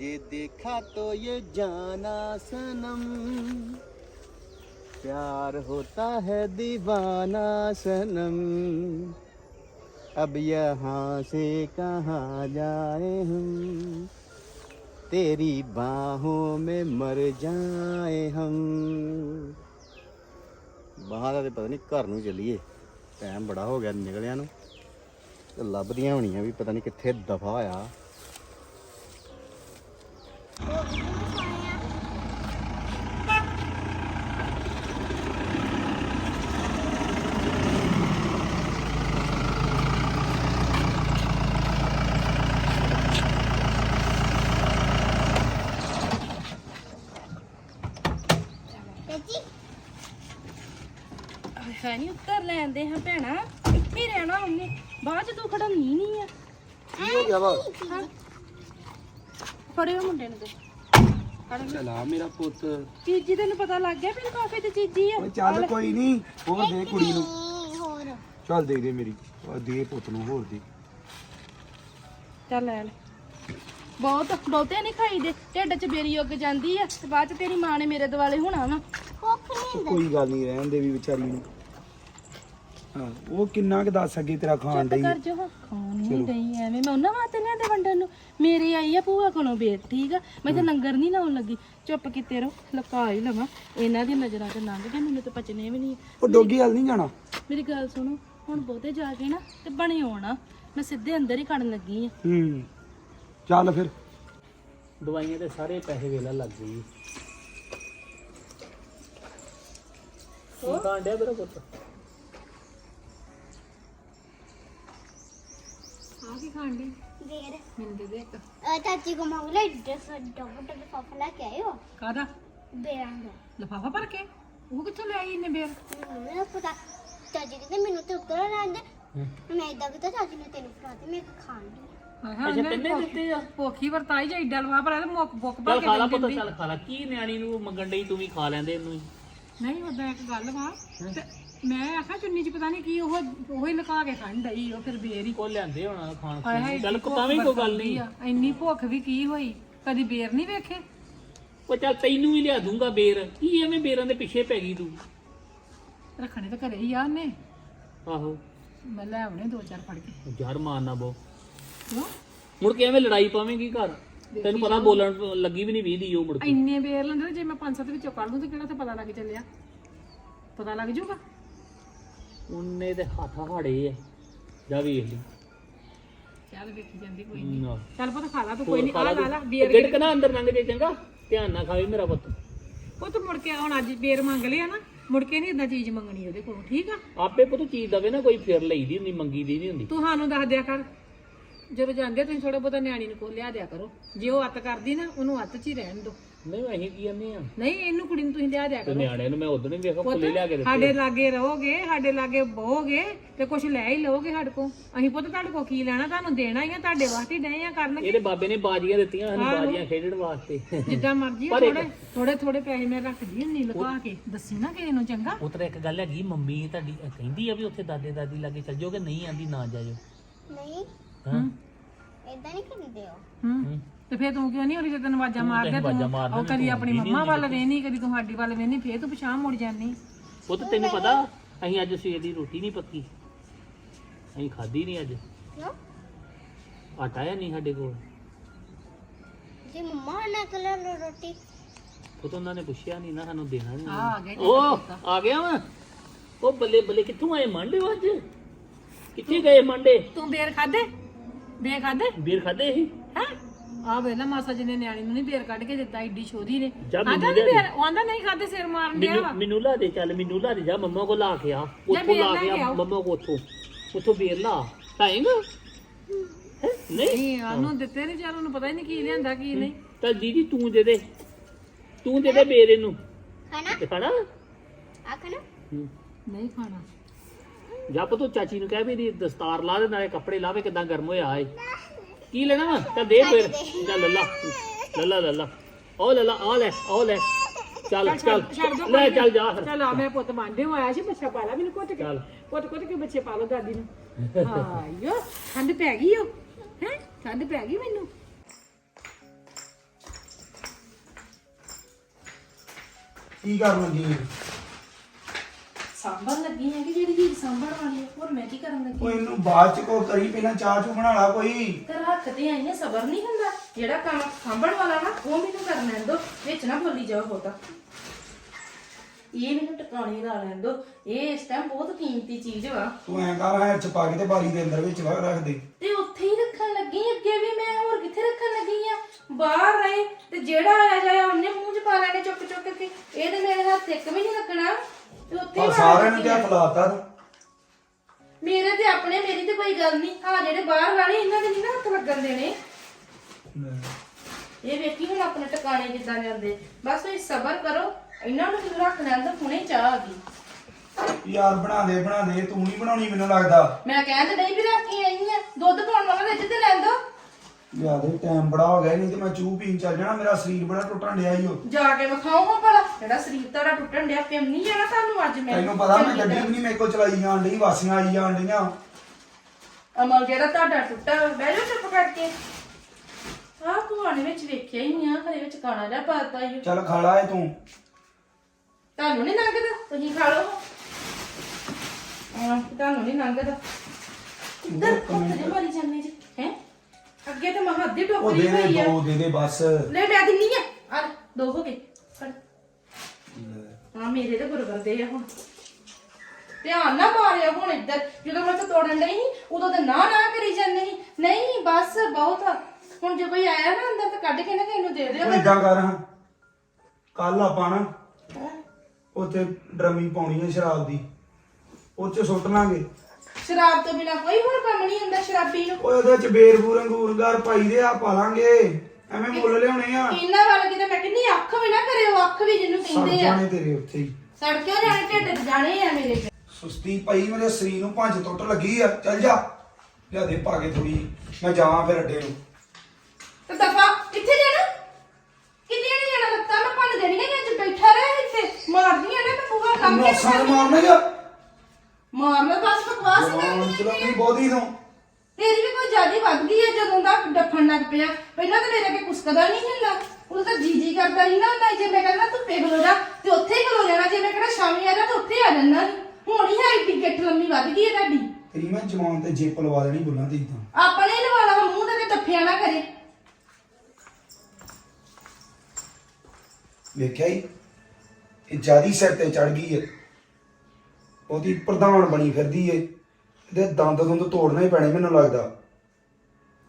तुझे देखा तो ये जाना सनम प्यार होता है दीवाना सनम अब यहाँ से कहाँ जाए हम तेरी बाहों में मर जाए हम ਬਾਹਾਂ ਦਾ ਤੇ ਪਤਾ ਨਹੀਂ ਘਰ ਨੂੰ ਚੱਲੀਏ ਟਾਈਮ ਬੜਾ ਹੋ ਗਿਆ ਨਿਕਲਿਆ ਨੂੰ ਤੇ ਲੱਭਦੀਆਂ ਹੋਣੀਆਂ ਵੀ ਪਤਾ ਨਹੀਂ ਕਿੱਥੇ ਦਫਾ ਆ ਹੈ ਨਹੀਂ ਉੱਤਰ ਲੈਂਦੇ ਹਾਂ ਭੈਣਾ। ਇੱਥੇ ਹੀ ਰਹਿਣਾ ਉਹਨੇ। ਬਾਅਦ ਚ ਤੂੰ ਖੜਾਉਣੀ ਨਹੀਂ ਆ। ਕੀ ਹੋ ਗਿਆ ਵਾ? ਫੜਿਓ ਮੁੰਡੇ ਨੂੰ ਤੇ ਫੜ ਲੈ। ਚਲਾ ਮੇਰਾ ਪੁੱਤ। ਚੀਜੀ ਤੈਨੂੰ ਪਤਾ ਲੱਗ ਗਿਆ ਵੀ ਕਾਫੇ ਤੇ ਚੀਜੀ ਆ। ਓਏ ਚੱਲ ਕੋਈ ਨਹੀਂ ਹੋਰ ਦੇ ਕੁੜੀ ਨੂੰ। ਹੋਰ। ਚੱਲ ਦੇ ਦੇ ਮੇਰੀ ਉਹ ਦੇ ਪੁੱਤ ਨੂੰ ਹੋਰ ਦੇ। ਚੱਲ ਲੈ ਲੈ। ਬਹੁਤ ਬਹੁਤੇ ਨਹੀਂ ਖਾਈਦੇ ਢਿੱਡ ਚ ਬੇਰੀ ਉੱਗ ਜਾਂਦੀ ਆ ਤੇ ਬਾਅਦ ਚ ਤੇਰੀ ਮਾਂ ਨੇ ਮੇਰੇ ਦੁਆਲੇ ਹੋਣਾ ਵਾ। ਉਹ ਕੋਈ ਗੱਲ ਨਹੀਂ ਰਹਿਣ ਦੇ ਵੀ ਵਿਚਾਰੀ ਨੂੰ। ਹਾਂ ਉਹ ਕਿੰਨਾ ਕੁ ਦੱਸ ਅੱਗੇ ਤੇਰਾ ਖਾਣ ਚੁੱਪ ਡਈ ਕਰ ਜੋ ਖਾਣ ਨਹੀਂ ਗਈ ਐਵੇਂ ਮੈਂ ਉਹਨਾਂ ਵਾਸਤੇ ਲਿਆਂਦੇ ਵੰਡਣ ਨੂੰ। ਮੇਰੇ ਆਈ ਆ ਭੂਆ ਕੋਲੋਂ ਬੇਰ ਠੀਕ ਆ? ਮੈਂ ਤਾਂ ਲੰਗਰ ਨਹੀਂ ਲਾਉਣ ਲੱਗੀ। ਚੁੱਪ ਕੀਤੇ ਰਹੋ ਲੁਕਾ ਹੀ ਲਵਾਂ। ਇਹਨਾਂ ਦੀ ਨਜ਼ਰਾਂ ਤੇ ਲੰਘ ਗਏ ਮੈਨੂੰ ਤਾਂ ਪਚਨੇ ਵੀ ਨਹੀਂ। ਉਹ ਡੋਗੀ ਹਾਲ ਨਹੀਂ ਜਾਣਾ? ਮੇਰੀ ਗੱਲ ਸੁਣੋ ਹੁਣ ਬਹੁਤੇ ਜਾ ਕੇ ਨਾ ਤੇ ਬਣੇ ਆਉਣਾ ਮੈਂ ਸਿੱਧੇ ਅੰਦਰ ਹੀ ਖੜਨ ਲੱਗੀ ਆ। ਹੂੰ ਚੱਲ ਫਿਰ। ਦਵਾਈਆਂ ਦੇ ਸਾਰੇ ਪੈਸੇ ਵੇਲਾ ਲੱਗ ਗਈ ਉਹ ਕਾਂਡਿਆ ਮੇਰਾ ਪੁੱਤ? ਆ ਕੀ ਮੈਨੂੰ ਦੇ ਦੇ ਇੱਕ। ਅ, ਚਾਚੀ ਕੋ ਮੰਗ ਲੈ ਡਰਸ ਡਬਲ ਡਬਲ ਫਾਫਾ ਲੈ ਕੇ ਆਇਓ। ਕਾਦਾ ਬੇਰਾਂ ਦਾ ਲਫਾਫਾ ਭਰ ਕੇ? ਉਹ ਕਿੱਥੋਂ ਲੈ ਆਈ ਇਹਨੇ ਬੇਰ? ਮੈਨੂੰ ਨਾ ਪਤਾ। ਚਾਚੀ ਕਹਿੰਦੇ ਮੈਨੂੰ ਤੇ ਉੱਤਰ ਲੈਂਦੇ ਮੈਂ ਇਦਾਂ ਕੀਤਾ ਚਾਚੀ ਨੇ ਤੈਨੂੰ ਫੜਾ ਤੇ ਮੈਂ ਇੱਕ ਖਾਣ ਦੀ ਅੱਛਾ ਤਿੰਨੇ ਦਿੱਤੇ ਆ? ਭੁੱਖੀ ਵਰਤਾਈ ਜਾਈ ਡਲਵਾ ਪਰ ਮੁੱਕ ਬੁੱਕ ਚੱਲ ਖਾ ਲਾ ਪੁੱਤ ਚੱਲ ਖਾ ਲਾ। ਕੀ ਨਿਆਣੀ ਨੂੰ ਮੰਗਣ ਡਈ ਤੂੰ ਵੀ ਖਾ ਲੈਂਦੇ ਇਹਨੂੰ ਹੀ। ਨਹੀਂ ਉਦਾਂ ਇੱਕ ਗੱਲ ਵਾ। ਤੇ ਮੈਂ ਆਖਾ ਚੁੰਨੀ ਚ ਪਤਾ ਨਹੀਂ ਕੀ ਉਹ ਉਹ ਹੀ ਲੁਕਾ ਕੇ ਖਾਣ ਡਈ ਉਹ ਫਿਰ ਬੇਰ ਹੀ ਕੋ ਲਿਆਂਦੇ ਹੋਣਾ ਖਾਣ ਹਾਏ ਖੂਣ ਹਾਏ ਨੂੰ। ਚੱਲ ਤਾਂ ਵੀ ਕੋਈ ਗੱਲ ਨਹੀਂ। ਆ, ਇੰਨੀ ਭੁੱਖ ਵੀ ਕੀ ਹੋਈ? ਕਦੀ ਬੇਰ ਨਹੀਂ ਵੇਖੇ? ਉਹ ਚੱਲ ਤੈਨੂੰ ਵੀ ਲਿਆ ਦੂੰਗਾ ਬੇਰ। ਕੀ ਐਵੇਂ ਬੇਰਾਂ ਦੇ ਪਿੱਛੇ ਪੈ ਗਈ ਤੂੰ? ਰੱਖਣੇ ਤਾਂ ਘਰੇ ਹੀ ਆ ਉਹਨੇ। ਆਹੋ। ਮੈਂ ਲੈ ਆਉਣੇ ਦੋ ਚਾਰ ਫੜ ਕੇ। ਯਾਰ ਮਾਰਨਾ ਬੋ ਕਿਉਂ? ਮੁੜ ਕੇ ਐਵੇਂ ਲੜਾਈ ਪਾਵੇਂਗੀ ਘਰ। ਤੈਨੂੰ ਪਤਾ ਬੋਲਣ ਲੱਗੀ ਵੀ ਨਹੀਂ ਵੀਦੀ ਉਹ ਮੁੜ ਕੇ। ਇੰਨੇ ਬੇਰ ਲੈਂਦੇ ਜੇ ਮੈਂ ਪੰਜ ਸੱਤ ਵਿੱਚੋਂ ਕੱਢ ਦੂੰ ਤੇ ਕਿਹੜਾ ਤੇ ਪਤਾ ਲੱਗ ਚੱਲਿਆ? ਪਤਾ ਲੱਗ ਜੂਗਾ ਉਹਨੇ ਤੇ ਹੱਥ ਹਾੜੇ ਆ। ਜਾ ਵੇਖ ਲਈ। ਚੱਲ ਵੇਖੀ ਜਾਂਦੀ ਕੋਈ ਨਾ। ਚੱਲ ਪਤਾ ਖਾ ਲਾ ਤੂੰ ਕੋਈ ਨਹੀਂ ਆ ਲਾ ਲਾ ਬੇਰ ਗਿੜਕ ਨਾ ਅੰਦਰ ਲੰਘ ਜੇ ਚੰਗਾ ਧਿਆਨ ਨਾਲ ਖਾਵੇ ਮੇਰਾ ਪੁੱਤ। ਉਹ ਤੂੰ ਮੁੜ ਕੇ ਹੁਣ ਅੱਜ ਬੇਰ ਮੰਗ ਲਿਆ ਨਾ ਮੁੜ ਕੇ ਨਹੀਂ ਇਦਾਂ ਚੀਜ਼ ਮੰਗਣੀ ਉਹਦੇ ਕੋਲ ਠੀਕ ਆ? ਆਪੇ ਪੁੱਤ ਚੀਜ਼ ਦਵੇ ਨਾ ਕੋਈ ਫਿਰ ਲਈਦੀ ਹੁੰਦੀ ਮੰਗੀ ਦੀ ਨਹੀਂ ਹੁੰਦੀ। ਤੂੰ ਸਾਨੂੰ ਦੱਸ ਦਿਆ ਕਰ। ਜਦੋਂ ਜਾਂਦੇ ਤੁਸੀਂ ਥੋੜਾ ਬਹੁਤਾ ਨਿਆਣੀ ਨੂੰ ਕੋਲ ਲਿਆ ਦਿਆ ਕਰੋ। ਜੇ ਉਹ ਅੱਤ ਕਰਦੀ ਨਾ ਉਹਨੂੰ ਅੱਤ 'ਚ ਹੀ ਰਹਿਣ ਦਿਓ। ਨਹੀਂ ਅਸੀਂ ਕੀ ਕਹਿੰਦੇ ਆ? ਨਹੀਂ ਇਹਨੂੰ ਕੁੜੀ ਨੂੰ ਤੁਸੀਂ ਲਿਆ ਦਿਆ ਤੇ ਕਰੋ। ਨਿਆਣੇ ਨੂੰ ਮੈਂ ਉਦੋਂ ਹੀ ਵੇਖੋ ਫੁੱਲੇ ਲਿਆ ਕੇ ਦਿੱਤੇ। ਸਾਡੇ ਲਾਗੇ ਰਹੋਗੇ ਸਾਡੇ ਲਾਗੇ ਬਹੋਗੇ ਤੇ ਕੁਝ ਲੈ ਹੀ ਲਓਗੇ ਸਾਡੇ ਕੋ ਅਸੀਂ ਪੁੱਤ ਤੁਹਾਡੇ ਕੋ ਕੀ ਲੈਣਾ? ਤੁਹਾਨੂੰ ਦੇਣਾ ਹੀ ਆ ਤੁਹਾਡੇ ਵਾਸਤੇ ਹੀ ਡਏ ਆ ਕਰਨ ਇਹਦੇ ਬਾਬੇ ਨੇ ਬਾਜੀਆਂ ਦਿੱਤੀਆਂ ਸਾਨੂੰ ਬਾਜੀਆਂ ਖੇਡਣ ਵਾਸਤੇ। ਜਿੱਦਾਂ ਮਰਜ਼ੀ ਆ, ਥੋੜੇ ਥੋੜੇ ਥੋੜੇ ਪੈਸੇ ਮੈਂ ਰੱਖਦੀ ਹੁੰਨੀ ਲੁਕਾ ਕੇ। ਦੱਸੀ ਨਾ ਕਿਸੇ ਨੂੰ ਚੰਗਾ। ਤਾਂ ਇੱਕ ਗੱਲ ਹੈਗੀ ਮੰਮੀ ਤੁਹਾਡੀ ਕਹਿੰਦੀ ਆ ਵੀ ਉੱਥੇ ਦਾਦੇ ਦਾਦੀ ਲਾਗੇ ਚੱਲ ਜਾਓਗੇ ਨਹੀਂ? ਆਂਦੀ ਨਾ ਜਾਇਓ। ਨਹੀਂ। ਹਾਂ। ਇਦਾਂ ਨਹੀਂ ਕਰੀਦੇ ਹੋ। ਹੂੰ। ਤੇ ਫੇਰ ਤੂੰ ਕਿਉਂ ਨਹੀਂ ਉਹਦੀ ਜਦੋਂ ਆਵਾਜ਼ਾਂ ਮਾਰਦੇ? ਤੂੰ ਉਹ ਕਦੀ ਆਪਣੀ ਮੰਮਾ ਵੱਲ ਵੇਹਨੀ ਕਦੀ ਤੁਹਾਡੀ ਵੱਲ ਵੇਹਨੀ ਫੇਰ ਤੂੰ ਪਛਾਣ ਮੁੜ ਜਾਨੀ। ਉਹ ਤਾਂ ਤੈਨੂੰ ਪਤਾ ਅਸੀਂ ਅੱਜ ਸਵੇਰ ਦੀ ਰੋਟੀ ਨਹੀਂ ਪੱਕੀ। ਅਸੀਂ ਖਾਧੀ ਨਹੀਂ ਅੱਜ। ਕਿਉਂ? ਆਟਾ ਹੈ ਨਹੀਂ ਸਾਡੇ ਕੋਲ। ਜੇ ਮੰਮਾ ਨਾ ਕਲਰ ਰੋਟੀ। ਉਹ ਤਾਂ ਉਹਨਾਂ ਨੇ ਪੁੱਛਿਆ ਨਹੀਂ ਨਾ ਸਾਨੂੰ ਦੇਣਾ ਨਹੀਂ। ਆ ਗਏ ਉਹ ਆ ਗਿਆ ਵਾ। ਉਹ ਬੱਲੇ ਬੱਲੇ ਕਿੱਥੋਂ ਆਏ ਮੰਡੇ ਅੱਜ? ਕਿੱਥੇ ਗਏ ਮੰਡੇ? ਤੂੰ ਬੇਰ ਖਾਦੇ ਬੇਰ ਖਾਦੇ ਵੀਰ ਖਾਦੇ ਸੀ। ਹੈ? ਆ ਵੇਲਾ ਮਾਸਾ ਜੀ ਨੇ ਨਿਆਣੀ ਨੂੰ ਨਹੀਂ ਬੇਰ ਕੱਢ ਕੇ ਦਿੱਤਾ ਏਡੀ ਸ਼ੋਰੀ ਨੇ। ਜਾ ਮੈਨੂੰ ਨਹੀਂ ਲਿਆ ਬੇਰ ਉਹ ਆਂਦਾ ਨਹੀਂ ਖਾਦੇ ਸਿਰ ਮਾਰਨ ਡਿਆ ਵਾ। ਮੈਨੂੰ ਮੈਨੂੰ ਲਾ ਦੇ ਚੱਲ ਮੈਨੂੰ ਲਾ ਦੇ ਜਾ ਮੰਮਾ ਕੋ ਲਾ ਕੇ ਆ। ਉੱਥੋਂ ਬੇਰ ਲਾ ਲੈ ਕੇ ਕੇ ਆ ਆਓ। ਮੰਮਾ ਕੋ ਉੱਥੋਂ। ਉੱਥੋਂ ਬੇਰ ਲਾ। ਟਾਏਗਾ ਨਹੀਂ? ਨਹੀਂ ਉਹਨੂੰ ਦਿੱਤੇ ਨਹੀਂ ਚੱਲ ਉਹਨੂੰ ਪਤਾ ਹੀ ਨਹੀਂ ਕੀ ਲਿਆਂਦਾ ਕੀ ਨਹੀਂ। ਤਾਂ ਦੀਦੀ ਤੂੰ ਦੇ ਦੇ। ਤੂੰ ਦੇ ਦੇ ਬੇਰ ਇਹਨੂੰ। ਖਾਣਾ? ਦਿਖਾਣਾ ਆ ਖਾਣਾ? ਹੂੰ। ਨਹੀਂ ਖਾਣਾ। ਜੱਪ ਤੂੰ ਚਾਚੀ ਨੂੰ ਕਹਿ ਵੀ ਦੀ ਦਸਤਾਰ ਲਾ ਦੇ ਨਾਲੇ ਕੱਪੜੇ ਲਾਵੇ ਕਿਦਾਂ ਗਰਮ ਹੋਇਆ ਏ ਕੀ ਲੈਣਾ ਵਾ? ਚੱਲ ਦੇ ਫਿਰ। ਚੱਲ ਲੱਲਾ ਲੱਲਾ ਲੱਲਾ ਓ ਲੱਲਾ ਆ ਲੈ ਓ ਲੈ ਚੱਲ ਚੱਲ ਲੈ ਚੱਲ ਜਾ। ਫਿਰ ਆ ਮੈਂ ਪੁੱਤ ਮੰਡੇ ਆਇਆ ਸੀ ਬੱਚਾ ਪਾਲਾ ਮੈਨੂੰ ਕੁੱਟ ਕੇ। ਚੱਲ। ਕੁੱਟ ਕੇ ਬੱਚੇ ਪਾਲੋ ਦਾਦੀ ਨੂੰ। ਹਾਂ ਠੰਡ ਪੈ ਗਈ ਓ। ਹੈ? ਠੰਡ ਪੈ ਗਈ ਮੈਨੂੰ। ਕੀ ਕਰਨ ਲੱਗੀ ਸਾਂਭਣ ਲੱਗੀ ਹੈ ਕਿ ਜਿਹੜੀ ਚੀਜ਼ ਸਾਂਭਣ ਵਾਲੀ ਹੈ ਹੋਰ ਮੈਂ ਕੀ ਕਰਨ ਲੱਗੀ? ਉਹ ਇਹਨੂੰ ਬਾਅਦ ਚ ਕੋ ਕਰੀ ਪਹਿਲਾਂ ਚਾਹ ਚੂ ਬਣਾ ਲਾ ਕੋਈ। ਤੇ ਰੱਖ ਤੇ ਆਈਆਂ ਸਬਰ ਨਹੀਂ ਹੁੰਦਾ। ਜਿਹੜਾ ਕੰਮ ਸਾਂਭਣ ਵਾਲਾ ਨਾ ਉਹ ਮੈਨੂੰ ਕਰ ਲੈਣ ਦੋ ਵਿੱਚ ਨਾ ਬੋਲੀ ਜਾਓ ਬਹੁਤਾ। ਇਹ ਮੈਨੂੰ ਟਿਕਾਣੇ ਲਾ ਲੈਣ ਦੋ। ਇਹ ਇਸ ਟਾਈਮ ਬਹੁਤ ਕੀਮਤੀ ਚੀਜ਼ ਵਾ। ਤੂੰ ਐਂ ਕਰ ਹੈ ਚ ਪਾ ਕੇ ਤੇ ਬਾਰੀ ਦੇ ਅੰਦਰ ਵਿੱਚ ਵਾ- ਰੱਖ ਦੇ। ਤੇ ਉੱਥੇ ਹੀ ਰੱਖਣ ਲੱਗੀ ਅੱਗੇ ਵੀ ਮੈਂ ਹੋਰ ਕਿੱਥੇ ਰੱਖਣ ਲੱਗੀ ਆ? ਬਾਹਰ ਰਹੇ ਤੇ ਜਿਹੜਾ ਆਇਆ ਜਾਇਆ ਉਹਨੇ ਮੂੰਹ 'ਚ ਪਾ ਲੈਣੇ ਚੁੱਕ ਚੁੱਕ ਕੇ। ਇਹ ਤੇ ਮੇਰੇ ਹੱਥ ਇੱਕ ਵੀ ਨਹੀਂ ਲੱਗਣਾ ਤੇ ਉੱਥੇ ਆ ਸਾਰਿਆਂ ਨੂੰ ਕਿਆ ਆ। ਤੂੰ। ਮੇਰੇ ਤੇ ਆਪਣੇ ਮੇਰੀ ਤੇ ਕੋਈ ਗੱਲ ਨਹੀਂ। ਹਾਂ ਜਿਹੜੇ ਬਾਹਰ ਵਾਲੇ ਇਹਨਾਂ ਦੇ ਨਹੀਂ ਨਾ ਹੱਥ ਲੱਗਣ ਦੇਣੇ। ਇਹ ਵੇਖੀ ਹੁਣ ਆਪਣੇ ਟਿਕਾਣੇ ਕਿੱਦਾਂ ਜਾਂਦੇ। ਬਸ ਤੁਸੀਂ ਸਬਰ ਕਰੋ। ਇਹਨਾਂ ਨੂੰ ਮੈਨੂੰ ਰੱਖ ਲੈਣ ਤਾਂ ਹੁਣੇ ਚਾਹ ਆ ਗਈ। ਯਾਰ ਬਣਾ ਦੇ ਬਣਾ ਦੇ। ਤੂੰ ਨਹੀਂ ਬਣਾਉਣੀ ਮੈਨੂੰ ਲੱਗਦਾ। ਮੈਂ ਕਹਿੰਦੇ ਨਹੀਂ ਵੀ ਰੱਖ ਕੇ ਆਈ ਆ। ਦੁੱਧ ਪਾਉਣ ਵਾਲਾ ਵਿੱਚ ਤੇ ਲੈ ਦੋ। ਯਾਰ ਟਾਈਮ ਬੜਾ ਹੋ ਗਿਆ ਨਹੀਂ ਤੇ ਮੈਂ ਚੂਹ ਪੀਣ ਚੱਲ ਜਾਣਾ ਮੇਰਾ ਸਰੀਰ ਬੜਾ ਟੁੱਟਣ ਡਿਆ ਈ ਓ। ਜਾ ਕੇ ਵਿਖਾਓ ਹਾਂ ਭਲਾ ਜਿਹੜਾ ਸਰੀਰ ਤੁਹਾਡਾ ਟੁੱਟਣ ਡਿਆ ਪਿਆ ਨਹੀਂ ਜਾਣਾ ਤੁਹਾਨੂੰ ਅੱਜ ਮੈਂ। ਤੈਨੂੰ ਪਤਾ ਮੈਂ ਚੰਗੀ ਗੱਡੀ। ਵੀ ਨਹੀਂ ਮੇਰੇ ਕੋਲ ਚਲਾਈ ਜਾਣ ਡਈ ਵਾਸੀਆਂ ਆਈ ਜਾਣ ਡੀਆਂ ਅਮਲ ਜਿਹੜਾ ਤੁਹਾਡਾ ਟੁੱਟਾ ਬਹਿ ਜਾਓ ਚੁੱਪ ਕਰਕੇ। ਆਹ ਭੂਆਣੇ ਵਿੱਚ ਵੇਖਿਆ ਹੀ ਨਹੀਂ ਆ ਘਰੇ ਵਿੱਚ ਕਾਣਾ ਜਿਹਾ ਪਾਤਾ ਹੀ ਚੱਲ ਖਾ ਲਾ ਇਹ ਤੂੰ। ਤੁਹਾਨੂੰ ਨਹੀਂ ਲੰਘਦਾ? ਤੁਸੀਂ ਖਾ ਲਓ। ਹਾਂ ਤੁਹਾਨੂੰ ਨਹੀਂ ਲੰਘਦਾ। ਇੱਧਰ ਹੱਥ ਦੇ ਮਾਰੀ ਜਾਂਦੇ ਜੀ ਹੈ? ਅੱਗੇ ਤਾਂ ਮਹਾਂ ਅੱਧੀ ਉਹ ਟੋਕਰੀ ਦੇ ਦੇ ਆ। ਦੋ ਦੇ ਦੇ ਬਸ। ਲੈ ਮੈਂ ਦਿੰਨੀ ਆ। ਆ ਲੈ, ਦੋ ਹੋ ਗਏ। ਫੜ। ਹਾਂ ਮੇਰੇ ਤੇ ਗੁਰ ਬੰਦੇ ਆ ਹੁਣ। ਧਿਆਨ ਨਾ ਮਾਰਿਆ ਹੁਣ ਇੱਧਰ। ਜਦੋਂ ਮੈਂ ਤਾਂ ਤੋੜਨ ਲਈ ਸੀ ਉਦੋਂ ਤਾਂ ਨਾ ਨਾ ਕਰੀ ਜਾਂਦੇ ਸੀ। ਨਹੀਂ ਬਸ ਬਹੁਤ। ਆ। ਹੁਣ ਜੇ ਕੋਈ ਆਇਆ ਨਾ ਅੰਦਰ ਤਾਂ ਕੱਢ ਕੇ ਨਾ ਕਿਸੇ ਨੂੰ ਦੇ ਦਿਓ। ਇਦਾਂ ਕਰ। ਹਾਂ ਕੱਲ ਆਪਾਂ ਨਾ ਉੱਥੇ ਡਰਮੀ ਪਾਉਣੀ ਹੈ ਸ਼ਰਾਬ ਦੀ। ਉਹ ਚ ਸੁੱਟ ਲਾਂਗੇ। ਸ਼ਰਾਬ ਤੋਂ ਬਿਨਾ ਕੋਈ ਹੋਰ ਕੰਮ ਨਹੀਂ ਹੁੰਦਾ ਸ਼ਰਾਬੀ ਨੂੰ। ਓਏ ਉਹਦੇ ਚ ਬੇਰ ਬੂਰ ਅੰਗੂਰ ਗਾਰ ਪਾਈ ਦੇ ਆ ਪਾ ਲਾਂਗੇ। ਐਵੇਂ ਮੁੱਲ ਲਿਆਉਣੇ ਆ। ਇਹਨਾਂ ਵੱਲ ਕਿਤੇ ਮੈਂ ਕਹਿੰਦੀ ਅੱਖ ਵੀ ਨਾ ਕਰਿਓ ਅੱਖ ਵੀ ਜਿਹਨੂੰ ਸੜ ਕਹਿੰਦੇ ਆ। ਜਾਣੇ ਤੇਰੇ ਉੱਥੇ ਹੀ। ਸੜਕਿਓ ਜਾਣੇ? ਢਿੱਡ 'ਚ ਜਾਣੇ ਆ ਮੇਰੇ ਤੇ। ਸੁਸਤੀ ਪਈ ਮੇਰੇ ਸਰੀਰ ਨੂੰ ਭੰਜ ਟੁੱਟ ਲੱਗੀ ਆ। ਚੱਲ ਜਾ ਲਿਆ ਦੇ ਪਾ ਕੇ ਥੋੜੀ ਮੈਂ ਜਾਵਾਂ ਫਿਰ ਅੱਡੇ ਨੂੰ। ਤੇ ਦਫਾ ਕਿੱਥੇ ਜਾਣਾ? ਕਿੱਥੇ ਨਹੀਂ ਜਾਣਾ ਲੱਤਾਂ? ਮੈਂ ਭੰਨ ਦੇਣੀਆਂ ਜੇ ਅੱਜ ਬੈਠਾ ਰਹਿ ਇੱਥੇ। ਮਾਰਦੀਆਂ ਨੇ ਮੈਂ ਪੂਰਾ ਕੰਮ ਨੌਸਾਂ ਨੂੰ ਮਾਰਨਾ ਜਾ ਮਾਰਨਾ ਬਸ ਬਕਵਾਸ ਜਵਾਨ ਕਰਨੀ ਚਲਾਉਣੀ ਬਹੁਤੀ ਤੋਂ ਤੇਰੀ ਵੀ ਕੋਈ ਜ਼ਿਆਦਾ ਵੱਧ ਗਈ ਹੈ ਜਦੋਂ ਦਾ ਡੱਫਣ ਲੱਗ ਪਿਆ। ਪਹਿਲਾਂ ਤਾਂ ਮੇਰੇ ਅੱਗੇ ਕੁਸਕਦਾ ਨਹੀਂ ਹੁੰਦਾ। ਉਹ ਤਾਂ ਜੀ ਜੀ ਕਰਦਾ ਰਹਿੰਦਾ ਹੁੰਦਾ ਜੇ ਮੈਂ ਕਹਿੰਦਾ ਤੂੰ ਪੇਗਲੋ ਜਾ ਤੇ ਉੱਥੇ ਹੀ ਖਲੋ ਜਾਣਾ। ਜੇ ਮੈਂ ਕਹਿੰਦਾ ਸ਼ਾਮੀ ਆ ਜਾ ਤੇ ਉੱਥੇ ਆ ਜਾਣਾ ਹੁਣ ਹੀ ਹੈ ਗਿੱਠ ਲੰਮੀ ਵੱਧ ਗਈ ਹੈ ਤੁਹਾਡੀ। ਤੇਰੀ ਮੈਂ ਜਵਾਨ ਤੇ ਜੇਪ ਲਵਾ ਦੇਣੀ ਬੁੱਲਾਂ ਤੇ ਤਾਂ ਆਪਣੇ ਹੀ ਲਵਾਣਾ ਮੂੰਹ ਤੇ ਟੱਫਿਆ ਨਾ ਕਰੇ। ਵੇਖਿਆ ਹੀ ਇਹ ਜਿਆਦੀ ਸਿਰ ਤੇ ਚੜ ਗਈ ਏ। ਉਹਦੀ ਪ੍ਰਧਾਨ ਬਣੀ ਫਿਰਦੀ ਏ। ਇਹਦੇ ਦੰਦ ਦੁੰਦ ਤੋੜਨੇ ਹੀ ਪੈਣੇ ਮੈਨੂੰ ਲੱਗਦਾ।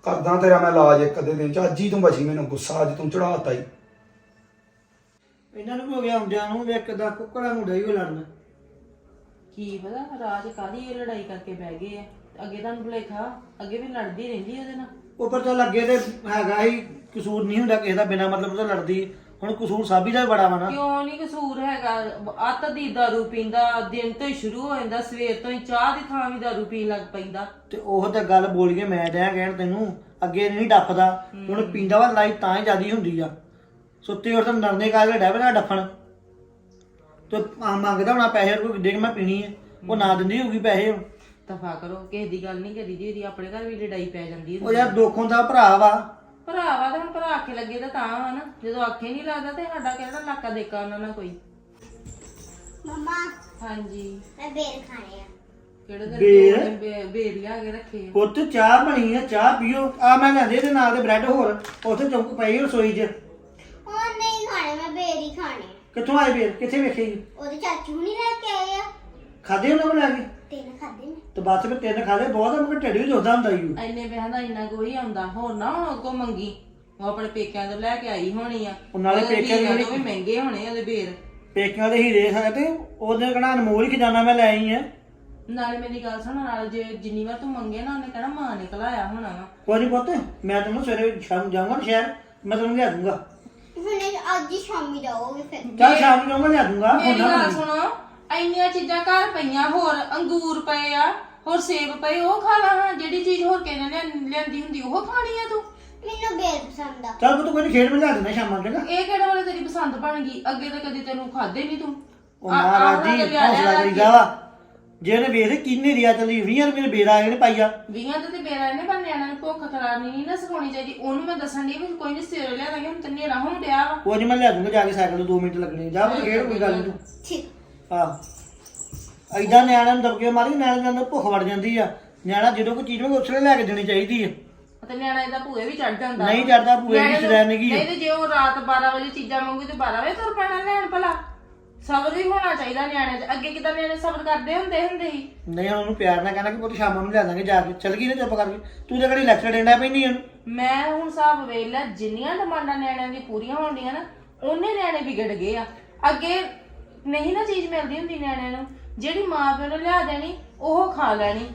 ਕਰਦਾ ਤੇਰਾ ਮੈਂ ਇਲਾਜ ਇੱਕ ਅੱਧੇ ਦਿਨ ਚ। ਅੱਜ ਹੀ ਤੂੰ ਬਚੀ ਮੈਨੂੰ ਗੁੱਸਾ ਅੱਜ ਤੂੰ ਚੜਾਤਾ ਹੀ ਇਹਨਾਂ ਨੂੰ ਹੋ ਗਿਆ ਹੁੰਦਿਆਂ ਨੂੰ ਵੀ ਇੱਕ ਦਾ ਕੁੱਕੜਾਂ ਨੂੰ ਡਈ ਹੋ ਲੜਨ। ਕੀ ਪਤਾ ਰਾਜ ਕਾਦੀ ਇਹ ਲੜਾਈ ਕਰਕੇ ਬਹਿ ਗਏ ਆ? ਅੱਗੇ ਤੁਹਾਨੂੰ ਭੁਲੇਖਾ ਅੱਗੇ ਵੀ ਲੜਦੀ ਰਹਿੰਦੀ ਉਹਦੇ ਨਾਲ। ਉੱਪਰ ਤੋਂ ਲੱਗੇ ਤੇ ਹੈਗਾ ਹੀ ਕਸੂਰ ਨਹੀਂ ਹੁੰਦਾ ਕਿਸੇ ਦਾ ਬਿਨਾ ਮਤਲਬ ਤੋਂ ਲੜਦੀ। ਹੁਣ ਕਸੂਰ ਸਾਬੀ ਦਾ ਵੀ ਬੜਾ ਵਾ ਨਾ। ਕਿਉਂ ਨਹੀਂ ਕਸੂਰ ਹੈਗਾ? ਅੱਤ ਦੀ ਦਾਰੂ ਪੀਂਦਾ ਦਿਨ ਤੋਂ ਹੀ ਸ਼ੁਰੂ ਹੋ ਜਾਂਦਾ ਸਵੇਰ ਤੋਂ ਹੀ ਚਾਹ ਦੀ ਥਾਂ ਵੀ ਦਾਰੂ ਪੀਣ ਲੱਗ ਪੈਂਦਾ ਤੇ ਉਹ ਤਾਂ ਗੱਲ ਬੋਲ ਕੇ ਮੈਂ ਡਿਆ ਕਹਿਣ ਤੈਨੂੰ ਅੱਗੇ ਨਹੀਂ ਡੱਫਦਾ। ਹੁਣ ਪੀਂਦਾ ਵਾ ਲਾਈ ਤਾਂ ਹੀ ਜਿਆਦੀ ਹੁੰਦੀ ਆ। ਸੁੱਤੇ ਉੱਠ ਤਾਂ ਨਰਨੇ ਕਾਲ ਡੈ ਬਣਾ ਡੱਫਣ। ਤੇ ਆ ਮੰਗਦਾ ਹੋਣਾ ਪੈਸੇ ਕੋਈ ਦੇਖ ਮੈਂ ਪੀਣੀ ਹੈ ਉਹ ਨਾ ਦਿੰਦੀ ਹੋਊਗੀ ਪੈਸੇ। ਹੁਣ। ਤਫਾ ਕਰੋ ਕਿਸੇ ਦੀ ਗੱਲ ਨਹੀਂ ਕਰੀ ਦੀ ਇਹਦੀ ਆਪਣੇ ਘਰ ਵੀ ਲੜਾਈ ਪੈ ਜਾਂਦੀ ਉਹ ਯਾਰ ਦੁੱਖ ਹੁੰਦਾ ਭਰਾ ਵਾ। ਭਰਾ ਵਾ ਤਾਂ ਹੁਣ ਭਰਾ ਆਖੇ ਲੱਗੇ ਤਾਂ ਤਾਂ ਨਾ। ਜਦੋਂ ਆਖੇ ਨਹੀਂ ਲੱਗਦਾ ਤੇ ਸਾਡਾ ਕਿਹੜਾ ਲਾਕਾ ਦੇਕਾ ਉਹਨਾਂ ਨਾਲ ਕੋਈ। ਮਮਾ ਹਾਂਜੀ। ਮੈਂ ਬੇਰ ਖਾਣੇ ਆ। ਕਿਹੜੇ ਬੇਰ? ਦਿਨ ਬੇ- ਬੇਰ ਲਿਆ ਕੇ ਰੱਖੇ ਆ। ਪੁੱਤ ਚਾਹ ਬਣੀ ਆ ਚਾਹ ਪੀਓ। ਆ ਮੈਂ ਲਿਆਂਦੇ ਇਹਦੇ ਨਾਲ ਦੇ ਬ੍ਰੈਡ ਹੋਰ। ਉੱਥੇ ਚੁੱਕ ਪਈ ਰਸੋਈ 'ਚ। ਉਹ ਨਹੀਂ ਖਾਣੇ ਮੈਂ ਬੇਰ ਹੀ ਖਾਣੇ ਕਿੱਥੋਂ ਆਏ ਬੇਰ ਕਿੱਥੇ ਵੇਖੇ ਜੀ ਉਹਦੇ ਚਾਚੂ ਨਹੀਂ ਲੈ ਕੇ ਆਏ ਆ। ਖਾਦੇ ਉਹਨਾਂ ਕੋਲ ਲੈ ਕੇ? ਤਿੰਨ ਖਾਦੇ ਨੇ। ਤੇ ਬਸ ਫਿਰ ਤਿੰਨ ਖਾ ਲਏ ਬਹੁਤ ਮੁੜ ਢਿੱਡ ਵੀ ਦੁਖਦਾ ਹੁੰਦਾ ਈ ਓ। ਇੰਨੇ ਵਿਆਹ ਦਾ ਇੰਨਾ ਕੋਈ ਆਉਂਦਾ। ਹੋਰ ਨਾ ਅੱਗੋਂ ਮੰਗੀ। ਉਹ ਆਪਣੇ ਪੇਕਿਆਂ ਤੋਂ ਲੈ ਕੇ ਆਈ ਹੋਣੀ ਆ। ਉਹ ਨਾਲੇ ਉਹਦੇ ਪੇਕਿਆਂ ਦੀ ਵੀਰਾਂ ਤੋਂ ਵੀ ਮਹਿੰਗੇ ਹੋਣੇ ਉਹਦੇ ਬੇਰ ਪੇਕਿਆਂ ਦੇ ਹੀਰੇ ਹੈ ਤੇ ਉਹਦੇ ਕਹਣਾ ਅਨਮੋਲ ਹੀ ਖਜ਼ਾਨਾ ਮੈਂ ਲੈ ਆਈ ਆ। ਨਾਲੇ ਮੇਰੀ ਗੱਲ ਸੁਣ ਨਾਲ ਜੇ ਜਿੰਨੀ ਵਾਰ ਤੂੰ ਮੰਗੇ ਨਾ ਉਹਨੇ ਕਹਿਣਾ ਮਾਂ ਨੇ ਕਲਾਇਆ ਹੋਣਾ ਵਾ। ਕੋਈ ਪੁੱਤ ਮੈਂ ਤੈਨੂੰ ਸਵੇਰੇ ਸ਼ਾਮ ਨੂੰ ਜਾਊਂਗਾ ਨਾ ਸ਼ਹਿਰ ਮੈਂ ਤੈਨੂੰ ਲਿਆ ਦੂੰਗਾ। ਹੁਣੇ ਅੱਜ ਹੀ ਸ਼ਾਮੀ ਜਾਓਗੇ ਫਿਰ। ਚੱਲ ਸ਼ਾਮ ਨੂੰ ਜਾਊਂਗਾ ਲਿਆ ਦੂੰਗਾ ਹੁਣ ਮੇਰੀ ਨਾ ਗੱਲ ਮੰਗੀ। ਸੁਣੋ ਇੰਨੀਆਂ ਚੀਜ਼ਾਂ ਘਰ ਪਈਆਂ ਹੋਰ ਅੰਗੂਰ ਪਏ ਆ ਹੋਰ ਸੇਬ ਪਏ ਉਹ ਖਾ ਲਾ ਹਾਂ ਜਿਹੜੀ ਚੀਜ਼ ਹੋਰ ਕਿਸੇ ਨੇ ਲਿਆ- ਲਿਆਂਦੀ ਹੁੰਦੀ ਉਹ ਖਾਣੀ ਆ ਤੂੰ। ਮੈਨੂੰ ਬੇਰ ਪਸੰਦ ਆ। ਚੱਲ ਪੁੱਤ ਕੋਈ ਨੀ, ਖੇਡ ਮੈਂ ਲਿਆ ਦਿੰਦਾ ਸ਼ਾਮਾਂ ਤੱਕ। ਇਹ ਕਿਹੜਾ ਵਾਲੇ ਤੇਰੀ ਪਸੰਦ ਬਣ ਗਈ? ਅੱਗੇ ਤਾਂ ਕਦੇ ਤੈਨੂੰ ਖਾਦੇ ਨਹੀਂ ਤੂੰ। ਉਹ ਆ- ਆਹ ਮਹਾਰਾਜ ਵਾਲਾ ਜੀ ਲਿਆ ਹੌਸਲਾ ਲਿਆ ਕਰੀ ਜਾਵਾ। ਜੇ ਉਹਨੇ ਵੇਖ ਕਿੰਨੀ ਰਿਆ ਚੱਲੀ 20 ਰੁਪਏ ਬੇਰਾ ਇਹਨੇ ਪਾਈਆ। ਵੀਹਾਂ ਤੇ ਤੇ ਬੇਰਾ ਇਹਨੇ ਬੰਨਿਆ ਨਾਲ ਭੁੱਖ ਕਰਾਨੀ ਨਹੀਂ ਨਾ ਸਿਖਾਉਣੀ ਚਾਹੀਦੀ। ਉਹਨੂੰ ਮੈਂ ਦੱਸਣ ਦੀ ਵੀ ਕੋਈ ਨਹੀਂ ਸਵੇਰੇ ਲਿਆ ਦਾਂਗੇ ਹੁਣ ਤੇ ਹਨੇਰਾ ਹੋਣ ਡਿਆ ਵਾ। ਕੋਈ ਮੈਂ ਲਿਆ ਦੂੰਗਾ ਜਾ ਕੇ ਸਾਈਕਲ ਤੋਂ 2 ਮਿੰਟ ਲੱਗਣੇ ਜਾ ਖੇਡ ਕੋਈ ਗੱਲ ਨਹੀਂ ਤੂੰ। ਠੀਕ। ਹਾਂ ਐਦਾਂ ਨਿਆਣਿਆਂ ਨੂੰ ਦਬਕੇ ਮਾਰੀ ਨਿਆਣਿਆਂ ਨੂੰ ਭੁੱਖ ਵੜ ਜਾਂਦੀ ਆ। ਨਿਆਣਾ ਜਦੋਂ ਕੋਈ ਚੀਜ਼ ਨੂੰ ਉਸਲੇ ਲੈ ਕੇ ਦੇਣੀ ਚਾਹੀਦੀ ਆ। ਤੇ ਨਿਆਣਾ ਇਹਦਾ ਭੂਏ ਵੀ ਚੜ ਜਾਂਦਾ। ਨਹੀਂ ਚੜਦਾ ਭੂਏ ਦੀ ਸ਼ਰੈਨ ਨਹੀਂ ਨਹੀਂ ਤੇ ਜੇ ਉਹ ਰਾਤ 12 ਵਜੇ ਚੀਜ਼ਾਂ ਮੰਗੂ ਤੇ 12 ਵਜੇ ਤੁਰ ਪੈਣਾ ਲੈਣ ਭਲਾ। ਸਬਰ ਵੀ ਹੋਣਾ ਚਾਹੀਦਾ ਨਿਆਣੇ 'ਚ। ਅੱਗੇ ਕਿਦਾਂ ਨਿਆਣੇ ਸਬਰ ਕਰਦੇ ਹੁੰਦੇ ਹੁੰਦੇ ਸੀ? ਨਹੀਂ ਉਹਨੂੰ ਪਿਆਰ ਨਾਲ ਕਹਿਣਾ ਕਿ ਪੁੱਤ ਸ਼ਾਮਾਂ ਨੂੰ ਲਿਆ ਦਾਂਗੇ ਜਾ ਕੇ। ਚਲ ਗਈ ਨਾ ਚੁੱਪ ਕਰਕੇ। ਤੂੰ ਤਾਂ ਕਿਹੜੀ ਲੈਕਚਰ ਦੇਣਾ ਪੈਂਦੀ ਉਹਨੂੰ? ਮੈਂ ਹੁਣ ਹਿਸਾਬ ਵੇਖ ਲੈ ਜਿੰਨੀਆਂ ਡਿਮਾਂਡਾਂ ਨਿਆਣਿਆਂ ਦੀ ਪੂਰੀਆਂ ਹੋਣੀਆਂ ਨਾ ਉਹਨੇ ਨਿਆਣੇ ਵਿਗੜ ਗਏ ਆ। ਅੱਗੇ ਨਹੀਂ ਨਾ ਚੀਜ਼ ਮਿਲਦੀ ਹੁੰਦੀ ਨਿਆਣਿਆਂ ਨੂੰ। ਜਿਹੜੀ ਮਾਂ ਪਿਓ ਨੇ ਲਿਆ ਦੇਣੀ ਉਹ ਖਾ ਲੈਣੀ।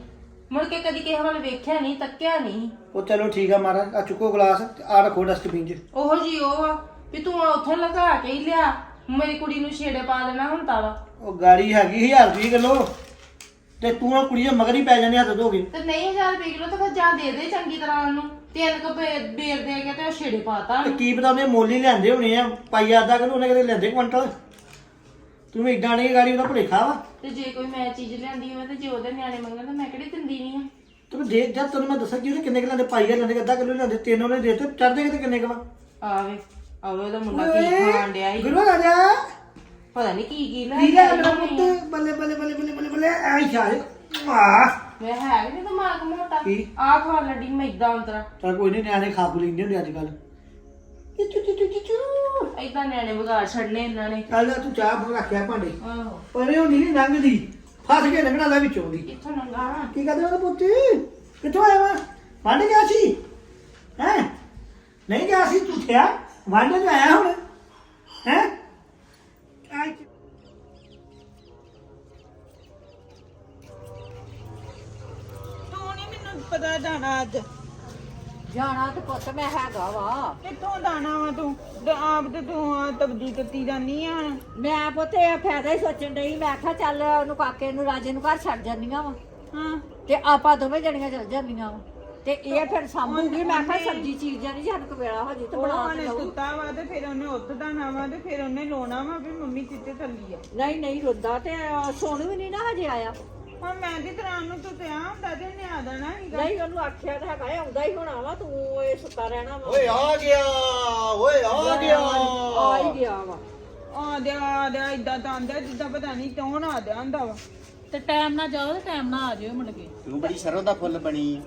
ਮੁੜ ਕੇ ਕਦੀ ਕਿਸੇ ਵੱਲ ਵੇਖਿਆ ਨਹੀਂ ਤੱਕਿਆ ਨਹੀਂ। ਉਹ ਚਲੋ ਠੀਕ ਆ ਮਹਾਰਾਜ ਆ ਚੁੱਕੋ ਗਲਾਸ ਤੇ ਆ ਰੱਖੋ ਡਸਟਬਿਨ 'ਚ। ਉਹੋ ਜੀ ਉਹ ਆ ਵੀ ਤੂੰ ਉੱਥੋਂ ਲਗਾ ਕੇ ਹੀ ਲਿਆ। ਮੇਰੀ ਕੁੜੀ ਨੂੰ ਛੇੜੇ ਪਾ ਦੇਣਾ ਹੁੰਦਾ ਵਾ। ਉਹ ਗਾੜੀ ਹੈਗੀ 1000 ਰੁਪਏ ਕਿਲੋ। ਤੇ ਤੂੰ ਉਹ ਕੁੜੀ ਦੇ ਮਗਰ ਹੀ ਪੈ ਜਾਂਦੇ ਹੱਥ ਧੋਗੇ। ਤੇ ਨਹੀਂ 1000 ਰੁਪਏ ਕਿਲੋ ਤਾਂ ਫਿਰ ਜਾਂ ਦੇ ਦੇ ਚੰਗੀ ਤਰ੍ਹਾਂ ਉਹਨੂੰ। ਤਿੰਨ ਕੁ ਬੇ- ਬੇਰ ਦੇ ਕੇ ਤੇ ਉਹ ਛੇੜੇ ਪਾਤਾ ਤੇ ਕੀ ਪਤਾ ਉਹਨੇ ਮੁੱਲ ਲੈਂਦੇ ਹੋਣੇ ਆ ਪਾਈਆ ਅੱਧਾ ਕਿਲੋ ਉਹਨੇ ਕਿਤੇ ਲੈਂਦੇ ਕੁਇੰਟਲ ਤੂੰ ਇਦਾਂ ਨਹੀਂ ਗਾੜੀ ਉਹਦਾ ਭੁਲੇਖਾ ਵਾ? ਤੇ ਜੇ ਕੋਈ ਮੈਂ ਚੀਜ਼ ਲਿਆਂਦੀ ਹੋਵੇ ਤੇ ਜੇ ਉਹਦੇ ਨਿਆਣੇ ਮੰਗਣ ਤਾਂ ਮੈਂ ਕਿਹੜੀ ਦਿੰਦੀ ਨਹੀਂ ਆ। ਤੂੰ ਦੇ ਜਦ ਤੈਨੂੰ ਮੈਂ ਦੱਸਾਂ ਕਿ ਉਹਨੇ ਕਿੰਨੇ ਕਿਲੋ ਦੇ ਪਾਈਆ ਲੈਂਦੇ ਅੱਧਾ ਕਿਲੋ ਲੈਂਦੇ ਤਿੰਨ ਉਹਨੇ ਦੇ ਤੇ ਚੜਦੇ ਕਿਤੇ ਕਿੰਨੇ ਕਵਾ ਆਵੇ ਆਵੇ ਦਾ ਮੁੰਡਾ ਕੀ ਖਾਣ ਡਿਆ ਈ। ਗੁਰੂ ਆ ਜਾ ਪਤਾ ਨਹੀਂ ਕੀ ਕੀ ਲੈ ਠੀਕ ਕੇ ਹੈ ਮੇਰਾ। ਪੁੱਤ ਬੱਲੇ ਬੱਲੇ ਬੱਲੇ ਬੱਲੇ ਬੱਲੇ ਬੱਲੇ ਆਈ ਸ਼ਾਇਦ ਵਾਹ ਮੈਂ ਹੈ ਨੀ ਦਿਮਾਗ ਮੋਟਾ। ਕੀ? ਆ ਖਾ ਲੱਡੀ ਮੈਦਾ ਅੰਤਰਾ। ਚਲ ਕੋਈ ਨਹੀਂ ਨਿਆਣੇ ਖਾ ਪੂ ਲੈਂਦੇ ਹੁੰਦੇ ਅੱਜ ਕੱਲ ਚੂ ਚੂ ਚੂ ਚੂ ਚੂ। ਏਦਾਂ ਨਿਆਣੇ ਵਿਗਾੜ ਛੱਡਨੇ ਇਹਨਾਂ ਨੇ। ਕੱਲ ਤੂੰ ਚਾਹ ਬਣਾ ਰੱਖਿਆ ਭਾਂਡੇ। ਆਹੋ। ਪਰ ਉਹ ਨਹੀਂ ਲੰਘਦੀ। ਫਸ ਕੇ ਲੰਘਣਾ ਲੈ ਵਿੱਚੋਂ ਦੀ। ਕਿੱਥੋਂ ਲੰਗਾਣਾ ਕੀ ਕਰਦੇ ਉਹਦਾ ਪੁੱਤ? ਕਿੱਥੋਂ ਆਇਆ ਵਾ? ਵਾਂਡੇ ਗਿਆ ਸੀ? ਹੈ? ਨਹੀਂ ਗਿਆ ਸੀ ਤੂੰ ਥਿਆ ਵਾਂਡੇ ਤੋਂ ਆਇਆ ਹੁਣ? ਹੈ? ਤੂੰ ਨਹੀਂ ਮੈਨੂੰ ਪਤਾ ਜਾਣਾ ਅੱਜ। ਜਾਣਾ ਤੇ ਪੁੱਤ ਮੈਂ ਹੈਗਾ ਵਾ। ਕਿੱਥੋਂ ਜਾਣਾ ਵਾ ਤੂੰ? ਤੇ ਆਪ ਤੇ ਤੂੰ ਆ ਤਬਦੀ ਤੱਤੀ ਜਾਨੀ ਆ ਹੁਣ। ਮੈਂ ਪੁੱਤ ਇਹ ਫਾਇਦਾ ਹੀ ਸੋਚਣ ਡਈ ਮੈਂ ਆਖਿਆ ਚੱਲ ਉਹਨੂੰ ਕਾਕੇ ਨੂੰ ਰਾਜੇ ਨੂੰ ਘਰ ਛੱਡ ਜਾਂਦੀਆਂ ਵਾ। ਹਾਂ। ਤੇ ਆਪਾਂ ਦੋਵੇਂ ਜਣੀਆਂ ਚੱਲ ਜਾਂਦੀਆਂ ਵਾ। ਤੇ ਇਹ ਫਿਰ ਸਾਂਭੂਗੀ ਮੈਂ ਆਖਿਆ ਸਬਜ਼ੀ ਚੀਜ਼ ਜਾਨੀ ਜਦ ਕੋ ਵੇਲਾ ਹੋ ਜੇ ਤੇ ਬਣਾ ਉਹਨੇ ਕੇ ਲਊ ਸੁੱਤਾ ਵਾ ਤੇ ਫਿਰ ਉਹਨੇ ਉੱਠ ਵਾ ਤੇ ਫਿਰ ਉਹਨੇ ਲੋਣਾ ਵਾ ਵੀ ਮੰਮੀ ਕਿੱਥੇ ਚੱਲੀ ਆ। ਨਹੀਂ ਨਹੀਂ ਰੁੱਦਾ ਤੇ ਅਹ, ਸੋਨੂੰ ਵੀ ਨਹੀਂ ਨਾ ਹਜੇ ਆਇਆ। ਹੁਣ ਮੈਂ ਦੀ ਤਰ੍ਹਾਂ ਨੂੰ ਤੂੰ ਤੇ ਆ ਹੁੰਦਾ ਤੇ ਉਹਨੇ ਆ ਜਾਣਾ ਸੀਗਾ। ਨਹੀਂ ਉਹਨੂੰ ਆਖਿਆ ਤਾਂ ਹੈਗਾ ਇਹ ਆਉਂਦਾ ਹੀ ਹੋਣਾ ਵਾ ਤੂੰ ਇਹ ਸੁੱਤਾ ਰਹਿਣਾ ਵਾ। ਓਏ ਆ ਗਿਆ ਓਏ ਆ ਗਿਆ। ਆ ਹੀ ਗਿਆ ਵਾ। ਆ ਦਿਆ ਆ ਦਿਆ ਇਦਾਂ ਤਾਂ ਆਂਦਾ ਜਿੱਦਾਂ ਪਤਾ ਨਹੀਂ ਕੌਣ ਆ ਦਿਆ ਹੁੰਦਾ ਵਾ। ਤੇ ਟਾਈਮ ਨਾਲ ਜਾਓ ਤੇ ਟਾਈਮ ਨਾਲ ਆ ਜਿਓ ਮੁੜ ਕੇ। ਤੂੰ ਬੜੀ ਸਰੋਂ ਦਾ ਫੁੱਲ ਬਣੀ।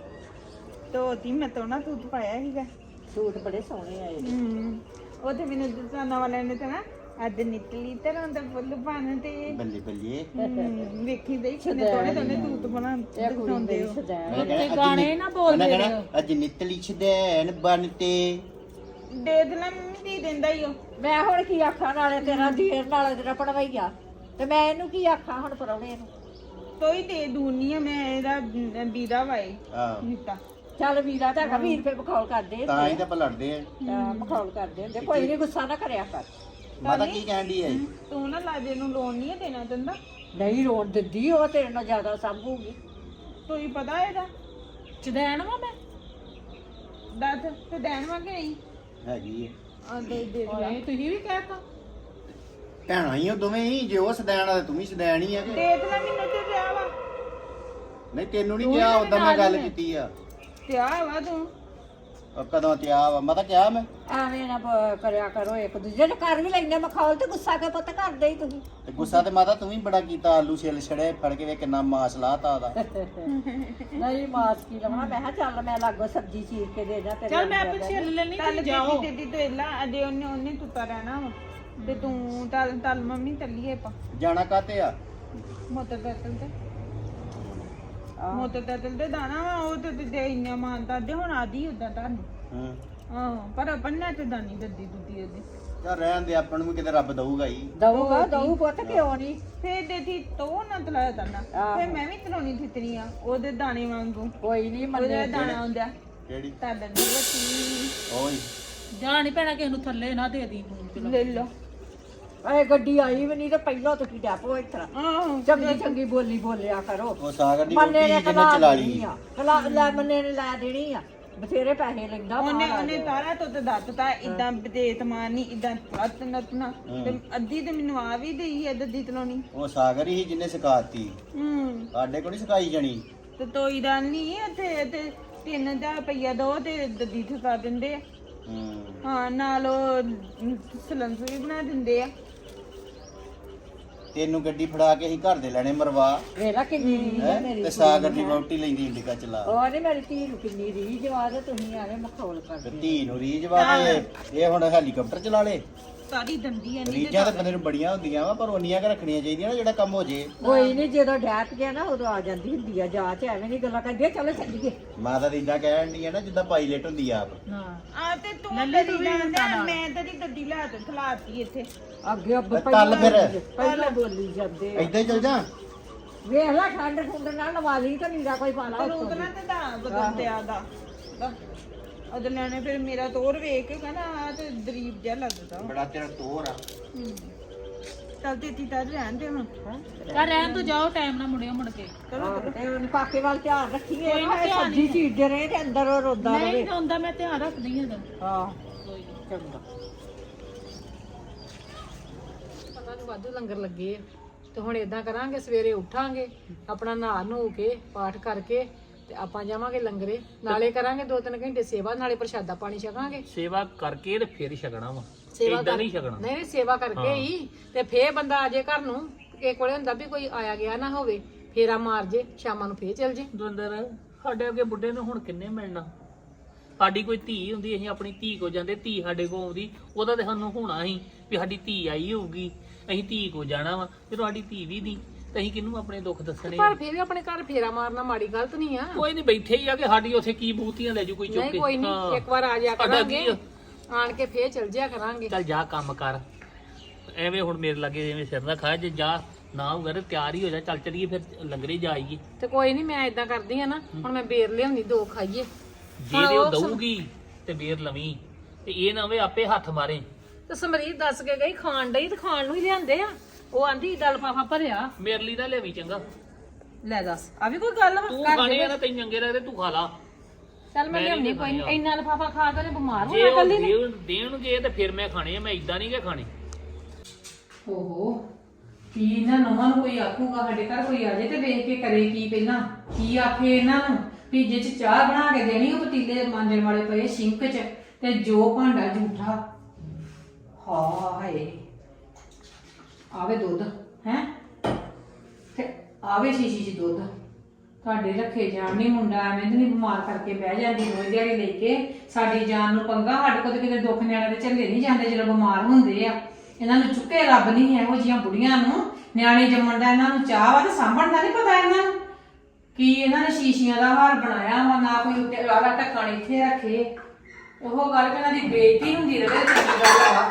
ਤੋਤੀ ਮੈਂ ਤੋਂ ਨਾ ਤੂਤ ਪਾਇਆ ਸੀਗਾ। ਸੂਟ ਬੜੇ ਸੋਹਣੇ ਆਏ। ਹੂੰ ਉਹ ਤੇ ਮੈਨੂੰ ਦੁਕਾਨਾਂ ਵਾਲਿਆਂ ਨੇ ਤਾਂ ਨਾ ਅੱਜ ਨਿਕਲੀ ਤਰ੍ਹਾਂ ਦਾ ਫੁੱਲ ਪਾਣ ਤੇ। ਬੱਲੇ ਬੱਲੇ। ਹਮ, ਵੇਖੀ ਦੇ ਕਿੰਨੇ ਤੋੜੇ ਤੋੜੇ ਤੂਤ ਬਣਾ ਇਹ ਕੁੜੀ ਮੇਰੀ ਸਦੈਣ ਤੇ ਗਾਣੇ ਨਾ ਬੋਲਦੇ ਅੱਜ ਨਿਤਲੀ ਛਦੈਨ ਬਨ ਤੇ। ਦੇ ਦੇ ਲੈ ਮੰਮੀ ਦੀ ਦਿੰਦਾ ਹੀ ਉਹ। ਮੈਂ ਹੁਣ ਕੀ ਆਖਾਂ ਨਾਲੇ ਤੇਰਾ ਧੀਰ ਨਾਲੇ ਤੇਰਾ ਪੜਵਈਆ ਤੇ ਮੈਂ ਇਹਨੂੰ ਕੀ ਆਖਾਂ ਹੁਣ ਪਰੌਣੇ ਨੂੰ? ਤੋਈ ਦੇ ਦੂਨੀ ਆ ਮੈਂ ਇਹਦਾ ਵੀਰਾ ਵਾਏ ਆਹ। ਨਿੱਤਾ। ਚੱਲ ਵੀਰਾ ਤਾਂ ਹੈਗਾ ਵੀਰ ਰੁਪਏ ਬਖੌਲ ਕਰਦੇ ਤਾਂ ਹੀ ਤਾਂ ਆਪਾਂ ਲੜਦੇ ਆ। ਤਾਂ ਬਖੌਲ ਕਰਦੇ ਹੁੰਦੇ ਕੋਈ ਨਹੀਂ ਗੁੱਸਾ ਨਾ ਕਰਿਆ ਕਰ। ਮਾਤਾ ਕੀ ਕਹਿੰਦੀ ਐ? ਤੂੰ ਨਾ ਲਾਜੇ ਨੂੰ ਲੋਨ ਨਹੀਂ ਦੇਣਾ ਦਿੰਦਾ। ਨਹੀਂ ਰੋਣ ਦਿੰਦੀ ਉਹ ਤੇਰੇ ਨਾਲ ਜ਼ਿਆਦਾ ਸੰਭੂਗੀ। ਤੋਈ ਪਤਾ ਇਹਦਾ। ਚਦੈਣ ਵਾ ਮੈਂ? ਦੱਸ ਤੇ ਦੇਣ ਵਾ ਕਿ ਨਹੀਂ? ਹੈਗੀ ਐ। ਆ ਦੇ ਦੇ ਦੇ। ਓਏ ਤੁਸੀਂ ਵੀ ਕਹਿਤਾ ਭੈਣਾਂ ਹੀ ਉਹ ਦੋਵੇਂ ਹੀ ਜੇ ਉਹ ਸਦੈਣ ਆ ਤੇ ਤੂੰ ਵੀ ਸਦੈਣ ਹੀ ਆ ਕਿ? ਦੇ ਦੇ ਲੈ ਮੈਨੂੰ ਤੇ ਵਿਆਹ ਵਾ। ਨਹੀਂ ਤੈਨੂੰ ਨਹੀਂ ਕਿਹਾ ਉਦੋਂ ਮੈਂ ਗੱਲ ਕੀਤੀ ਆ। ਵਿਆਹ ਵਾ ਤੂੰ। ਉਹ ਕਦੋਂ ਤੇ ਆ ਵਾ ਮੈਂ ਤਾਂ ਕਿਹਾ ਮੈਂ। ਐਵੇਂ ਨਾ ਬ- ਕਰਿਆ ਕਰੋ ਇੱਕ ਦੂਜੇ ਦੇ ਘਰ ਵੀ ਲੈਂਦੇ ਮਖੌਲ ਤੇ ਗੁੱਸਾ ਕੇ ਪੁੱਤ ਕਰਦੇ ਹੀ ਤੁਸੀਂ? ਤੇ ਗੁੱਸਾ ਤੇ ਮਾਤਾ ਤੂੰ ਵੀ ਬੜਾ ਕੀਤਾ ਆਲੂ ਛਿੱਲ ਛੜੇ ਫੜ ਕੇ ਵੇ ਕਿੰਨਾ ਮਾਸ ਲਾਤਾ ਉਹਦਾ। ਨਹੀਂ ਮਾਸ ਕੀ ਲਵਣਾ ਮੈਂ ਕਿਹਾ ਚੱਲ ਮੈਂ ਲਾਗੋ ਸਬਜ਼ੀ ਚੀਰ ਕੇ ਦੇ ਤੇਰੇ ਚੱਲ ਮੈਂ ਆਪੇ ਛਿੱਲ ਲੈਣੀ ਚੱਲ ਜਾਓ। ਦੀਦੀ ਤੋਂ ਇਲਾ ਅਜੇ ਉਹਨੇ ਉਹਨੇ ਤੁੱਤਾ ਰਹਿਣਾ ਵਾ। ਤੇ ਤੂੰ ਚੱਲ ਚੱਲ ਮੰਮੀ ਚੱਲੀਏ ਆਪਾਂ। ਜਾਣਾ ਕਾਤੇ ਆ? ਮੋਟਰ ਸਾਈਕਲ ਤੇ। ਮੋਟਰ ਸਾਈਕਲ ਤੇ ਦਾਣਾ ਵਾ ਉਹ ਤੇ ਤੇ ਇੰਨਾ ਮਾਨਤਾ ਦੇ ਹੁਣ ਆਦੀ ਉਦਾਂ ਤੁਹਾਨੂੰ। ਹਾਂ। ਹਾਂ ਪਰ ਪੰਨਾ ਤੇ ਦਾਨੀ ਦੱਦੀ ਦੁੱਦੀ ਉਹਦੀ। ਚੱਲ ਰਹਿਣ ਦੇ ਆਪਾਂ ਨੂੰ ਵੀ ਕਿਤੇ ਰੱਬ ਦਊਗਾ ਹੀ। ਦਊਗਾ ਦਊ ਪੁੱਤ ਕਿਉਂ ਨਹੀਂ ਫੇਰ ਦੇ ਥੀ ਤੋ ਨਾ ਤਲਾਇਆ ਦਾਣਾ। ਫੇਰ ਮੈਂ ਵੀ ਤਲਾਉਣੀ ਥਿਤਰੀ ਆ ਉਹਦੇ ਦਾਣੇ ਵਾਂਗੂ। ਕੋਈ ਨਹੀਂ ਮੰਨੇ ਉਹਦਾ ਦਾਣਾ ਹੁੰਦਾ ਕਿਹੜੀ? ਤਾਂ ਦੀ ਬੱਤੀ ਓਏ। ਜਾ ਨਹੀਂ ਪੈਣਾ ਕਿਸੇ ਨੂੰ ਥੱਲੇ ਨਾ ਦੇ ਦੀ। ਲੈ ਲਓ। ਇਹ ਗੱਡੀ ਆਈ ਵੀ ਨਹੀਂ ਤੇ ਪਹਿਲਾਂ ਤੁਸੀਂ ਡੈਪੋ ਇਸ ਤਰ੍ਹਾਂ ਚੰਗੀ ਚੰਗੀ ਬੋਲੀ ਬੋਲਿਆ ਕਰੋ। ਉਹ ਸਾਗਰ ਦੀ ਮੰਨੇ ਰੋਟੀ ਨੇ ਕਲਾ ਚਲਾ ਦੇਣੀ ਲਈ ਆ। ਕਲਾ ਲੈ ਮੰਨੇ ਨੇ ਲੈ ਦੇਣੀ ਆ। ਬਥੇਰੇ ਪੈਸੇ ਲੈਂਦਾ ਉਹਨੇ ਬਾਹਰ ਆ ਉਹਨੇ। ਤਾਰਾ ਤੋਂ ਤੇ ਦੱਤਤਾ ਇਦਾਂ ਬਤੇਤ ਮਾਰਨੀ ਇਦਾਂ ਲੱਤ ਨੱਤਨਾ ਤੇ ਅੱਧੀ ਤੇ ਮੈਨੂੰ ਆ ਵੀ ਦੇਈ ਹੈ ਦੱਦੀ ਤਲਾਉਣੀ। ਉਹ ਸਾਗਰ ਹੀ ਜਿਹਨੇ ਸਿਖਾਤੀ। ਹੂੰ। ਸਾਡੇ ਕੋਲ ਨਹੀਂ ਸਿਖਾਈ ਜਾਣੀ। ਤੇ ਤੋਈ ਦਾ ਨਹੀਂ ਇੱਥੇ ਤੇ 3000 ਰੁਪਈਆ ਦੋ ਤੇ ਦੱਦੀ ਠਕਾ ਦਿੰਦੇ ਆ। ਹੂੰ। ਹਾਂ ਨਾਲ ਉਹ ਸਲੰਸਰ ਵੀ ਬਣਾ ਦਿੰਦੇ ਆ। ਤੈਨੂੰ ਗੱਡੀ ਫੜਾ ਕੇ ਅਸੀਂ ਘਰ ਦੇ ਲੈਣੇ ਮਰਵਾ। ਵੇਲਾ ਕਿੰਨੀ ਰੀਝ ਹੈਂ? ਮੇਰੀ ਤੇ ਸਾਗਰ ਦੀ ਵਹੁਟੀ ਲੈਂਦੀ ਇੰਡੀਕਾ ਚਲਾ ਉਹ ਨੇ ਮੇਰੀ ਧੀ ਨੂੰ ਕਿੰਨੀ ਰੀਝ ਵਾ ਤੇ ਤੁਸੀਂ ਆਲੇ ਮਖੌਲ ਤੇ ਕਰਦੇ ਧੀ ਨੂੰ ਰੀਝ ਵਾ ਤੇ ਇਹ ਹੁਣ ਹੈਲੀਕਾਪਟਰ ਚਲਾ ਲੇ। ਸਾਰੀ ਦੰਦੀ ਆ ਰੀਝਾਂ ਤਾਂ ਬੰਦੇ ਨੂੰ ਬੜੀਆਂ ਹੁੰਦੀਆਂ ਵਾ ਪਰ ਕੁ ਰੱਖਣੀਆਂ ਚਾਹੀਦੀਆਂ ਨਾ ਜਿਹੜਾ ਕੰਮ ਹੋ ਜੇ। ਕੋਈ ਨਹੀਂ ਜਦੋਂ ਡੈਪ ਗਿਆ ਨਾ ਉਦੋਂ ਆ ਜਾਂਦੀ ਹੁੰਦੀ ਆ ਜਾ ਚ ਐਵੇਂ ਨਹੀਂ ਗੱਲਾਂ ਕਰਦੀ ਚਲੋ ਚੱਲੀਏ। ਮਾਤਾ ਦੀ ਇਦਾਂ ਕਹਿਣ ਦੀ ਨਾ ਜਿੱਦਾਂ ਪਾਇਲਟ ਹੁੰਦੀ ਆ ਆਪ। ਹਾਂ। ਆ ਤੇ ਤੂੰ ਲੱਲੀ ਜਾਂਦਾ ਮੈਂ ਤੇਰੀ ਗੱਡੀ ਲਾ ਤੇ ਖਲਾਤੀ ਇੱਥੇ। ਅੱਗੇ ਅੱਗੇ ਤੇ ਕੱਲ ਫਿਰ। ਪਹਿਲਾਂ ਬੋਲੀ ਜਾਂਦੇ ਆ। ਏਦਾਂ ਹੀ ਚੱਲ ਜਾ। ਵੇਖ ਲੈ ਠੰਡ ਠੁੰਡ ਨਾਲ ਨਵਾਲੀ ਤਾਂ ਨੀਰਾ ਕੋਈ ਪਾਲਾ ਪਰ ਉਤਨਾ ਤੇ ਦਾ। ਬਦਲ ਤੇ ਆਦਾ ਉਹਦੇ ਲੈਣੇ ਫਿਰ ਮੇਰਾ ਤੋਰ ਵੇਖ ਕੇ ਕਹਿੰਦਾ ਆ ਤੇ ਦਰੀਬ ਜਿਹਾ ਲੱਗਦਾ ਬੜਾ ਤੇਰਾ ਤੋਰ ਆ। ਚੱਲ ਤੇ ਤੀ ਤਾਂ ਰਹਿਣ ਦੇ ਹੁਣ। ਤਾਂ ਰਹਿਣ ਤੋਂ ਜਾਓ ਟਾਈਮ ਨਾਲ ਮੁੜਿਓ ਮੁੜ ਕੇ। ਹਾਂ, ਤੇ ਉਹਨੂੰ ਕਾਕੇ ਵੱਲ ਧਿਆਨ ਰੱਖੀਏ ਨਾ ਇਹ ਸਬਜ਼ੀ ਚੀਰਦੇ ਰਹੇ ਤੇ ਅੰਦਰ ਉਹ ਰੋਦਾ ਨਹੀਂ ਤਾਂ ਹੁੰਦਾ ਮੈਂ ਧਿਆਨ ਰੱਖਦੀ ਹਾਂ ਤਾਂ ਹਾਂ। ਚੰਗਾ। ਨਹੀਂ ਵਾਧੂ ਲੰਗਰ ਲੱਗੇ ਆ। ਤੇ ਹੁਣ ਇਦਾਂ ਕਰਾਂਗੇ ਸਵੇਰੇ ਉੱਠਾਂਗੇ ਆਪਣਾ ਨਹਾ ਨੂ ਕੇ ਪਾਠ ਕਰਕੇ ਤੇ ਆਪਾਂ ਜਾਵਾਂਗੇ ਲੰਗਰੇ। ਨਾਲੇ ਕਰਾਂਗੇ ਦੋ ਤਿੰਨ ਘੰਟੇ ਸੇਵਾ ਨਾਲੇ ਪ੍ਰਸ਼ਾਦਾ ਪਾਣੀ ਛਕਾਂਗੇ। ਸੇਵਾ ਕਰਕੇ ਤੇ ਫਿਰ ਛਕਣਾ ਵਾ। ਸੇਵਾ ਇਦਾਂ ਕਰ- ਨਹੀਂ ਛਕਣਾ। ਨਹੀਂ ਨਹੀਂ ਸੇਵਾ ਕਰਕੇ ਹੀ। ਤੇ ਫੇਰ ਬੰਦਾ ਆ ਜੇ ਘਰ ਨੂੰ ਇਹ ਕੋਲੇ ਹੁੰਦਾ ਵੀ ਕੋਈ ਆਇਆ ਗਿਆ ਨਾ ਹੋਵੇ ਫੇਰਾ ਮਾਰ ਜੇ ਸ਼ਾਮਾਂ ਨੂੰ ਫੇਰ ਚੱਲ ਜੇ। ਦਵਿੰਦਰ ਸਾਡੇ ਅੱਗੇ ਬੁੱਢੇ ਨੂੰ ਹੁਣ ਕਿੰਨੇ ਮਿਲਣਾ? ਸਾਡੀ ਕੋਈ ਧੀ ਹੁੰਦੀ ਅਸੀਂ ਆਪਣੀ ਧੀ ਕੋ ਜਾਂਦੇ ਧੀ ਸਾਡੇ ਕੋ ਆਉਂਦੀ ਉਹਦਾ ਤੇ ਸਾਨੂੰ ਹੋਣਾ ਸੀ ਵੀ ਸਾਡੀ ਧੀ ਆਈ ਹੋਊਗੀ। ਅਸੀਂ ਧੀ ਕੋ ਜਾਣਾ ਵਾ ਜਦੋਂ ਸਾਡੀ ਧੀ ਵੀ ਨਹੀਂ ਤੇ ਅਸੀਂ ਕਿਹਨੂੰ ਆਪਣੇ ਦੁੱਖ ਦੱਸਣੇ ਆ? ਪਰ ਫੇਰ ਵੀ ਆਪਣੇ ਘਰ ਫੇਰਾ ਮਾਰਨਾ ਮਾੜੀ ਗਲਤ ਨਹੀਂ ਆ। ਕੋਈ ਨਹੀਂ ਬੈਠੇ ਹੀ ਆ ਕਿ ਸਾਡੀ ਉੱਥੇ ਕੀ ਬੂਤੀਆਂ ਲੈ ਜੂ ਕੋਈ ਚੁੱਕ ਨਹੀਂ ਕੇ। ਕੋਈ ਨਹੀਂ। ਇੱਕ ਵਾਰ ਆ ਜਾ ਸਾਡਾ ਕਰਾਂਗੇ। ਕੀ? ਆਣ ਕੇ ਫੇਰ ਚੱਲ ਜਿਆ ਕਰਾਂਗੇ। ਚੱਲ ਜਾ ਕੰਮ ਕਰ। ਐਵੇਂ ਹੁਣ ਮੇਰੇ ਲੱਗੇ ਜਿਵੇਂ ਸਿਰ ਨਾ ਖਾ ਜੇ ਜਾ ਨਾ ਹੋਊਗਾ ਤੇ ਤਿਆਰ ਹੀ ਹੋ ਜਾ ਚੱਲ ਚਲੀਏ ਫਿਰ ਲੰਗਰੇ ਜਾਈਏ। ਤੇ ਕੋਈ ਨਹੀਂ ਮੈਂ ਇਦਾਂ ਕਰਦੀ ਆ ਨਾ ਹੁਣ ਮੈਂ ਬੇਰ ਲਿਆਉਣੀ ਦੋ ਖਾਈਏ। ਜੇ ਤੇ ਉਹ ਦਊਗੀ ਤੇ ਬੇਰ ਲਵੀਂ। ਤੇ ਇਹ ਨਾ ਹੋਵੇ ਆਪੇ ਹੱਥ ਮਾਰੇ। ਤੇ ਸਮਰੀਤ ਦੱਸ ਕੇ ਗਈ ਖਾਣ ਡਈ ਤੇ ਖਾਣ ਨੂੰ ਹੀ ਲਿਆਂਦੇ ਆ। ਉਹ ਆਂਦੀ ਏਡਾ ਲਫਾਫਾ ਭਰਿਆ। ਮੇਰੇ ਲਈ ਤਾਂ ਲਿਆਵੀਂ ਚੰਗਾ। ਲੈ ਦੱਸ ਆ ਵੀ ਕੋਈ ਗੱਲ ਵਾ? ਤੂੰ ਖਾਣੇ ਆ ਨਾ ਤੈਨੂੰ ਚੰਗੇ ਲੱਗਦੇ ਤੂੰ ਖਾ ਲਾ। ਚੱਲ ਮੈਂ ਲਿਆਉਣੀ ਕੋਈ ਨੀ। ਇੰਨਾ ਲਫਾਫਾ ਖਾ ਕੇ ਤੇ ਬਿਮਾਰ ਜੇ ਹੋਣਾ ਉਹ ਕੱਲੀ ਨੇ। ਦੇਣ- ਦੇਣਗੇ ਤੇ ਫਿਰ ਮੈਂ ਖਾਣੇ ਆ ਮੈਂ ਇਦਾਂ ਨਹੀਂ ਕਿ ਖਾਣੇ। ਓਹੋ ਕੀ ਇਹਨਾਂ ਨਵਾਂ ਨੂੰ ਕੋਈ ਆਖੂਗਾ? ਸਾਡੇ ਘਰ ਕੋਈ ਆ ਜੇ ਤੇ ਵੇਖ ਕੇ ਕਰੇ ਕੀ ਪਹਿਲਾਂ। ਕੀ ਆਖੇ ਇਹਨਾਂ ਨੂੰ? ਵੀ ਜੇ ਚ ਚਾਹ ਬਣਾ ਕੇ ਦੇਣੀ ਉਹ ਪਤੀਲੇ ਮਾਂਜਣ ਵਾਲੇ ਪਏ ਸਿੰਕ ਚ। ਤੇ ਜੋ ਭਾਂਡਾ ਝੂਠਾ। ਹਾਏ ਆਵੇ ਦੁੱਧ, ਹੈ? ਤੇ ਆਵੇ ਸ਼ੀਸ਼ੀ ਚ ਦੁੱਧ। ਤੁਹਾਡੇ ਰੱਖੇ ਜਾਣ ਨਹੀਂ ਮੁੰਡਾ, ਐਵੇਂ ਤੇ ਨਹੀਂ ਬਿਮਾਰ ਕਰਕੇ ਬਹਿ ਜਾਂਦੀ, ਰੋਜ਼ ਦਿਹਾੜੀ ਲੈ ਕੇ ਸਾਡੀ ਜਾਨ ਨੂੰ ਪੰਗਾ, ਸਾਡੇ ਕੋਲ ਤੇ ਕਿਤੇ ਦੁੱਖ ਨਿਆਣੇ ਦੇ ਝੱਲੇ ਨਹੀਂ ਜਾਂਦੇ ਜਦੋਂ ਬਿਮਾਰ ਹੁੰਦੇ ਆ। ਇਹਨਾਂ ਨੂੰ ਚੁੱਕੇ ਰੱਬ ਨਹੀਂ ਇਹੋ ਜੀਆਂ ਬੁੜੀਆਂ ਨੂੰ। ਨਿਆਣੇ ਜੰਮਣ ਦਾ ਇਹਨਾਂ ਨੂੰ ਚਾਹ ਵਾ ਤੇ ਸਾਂਭਣ ਦਾ ਨਹੀਂ ਪਤਾ ਇਹਨਾਂ ਨੂੰ। ਕੀ ਇਹਨਾਂ ਨੇ ਸ਼ੀਸ਼ੀਆਂ ਦਾ ਹਾਰ ਬਣਾਇਆ ਵਾ, ਨਾ ਕੋਈ ਉੱਤੇ ਵਾਲਾ ਢੱਕਣ ਇੱਥੇ ਰੱਖੇ। ਉਹ ਗੱਲ ਕਿ ਇਹਨਾਂ ਦੀ ਬੇਇੱਜ਼ਤੀ ਹੁੰਦੀ ਰਹੇ ਤੇ ਗੱਲ ਵਾ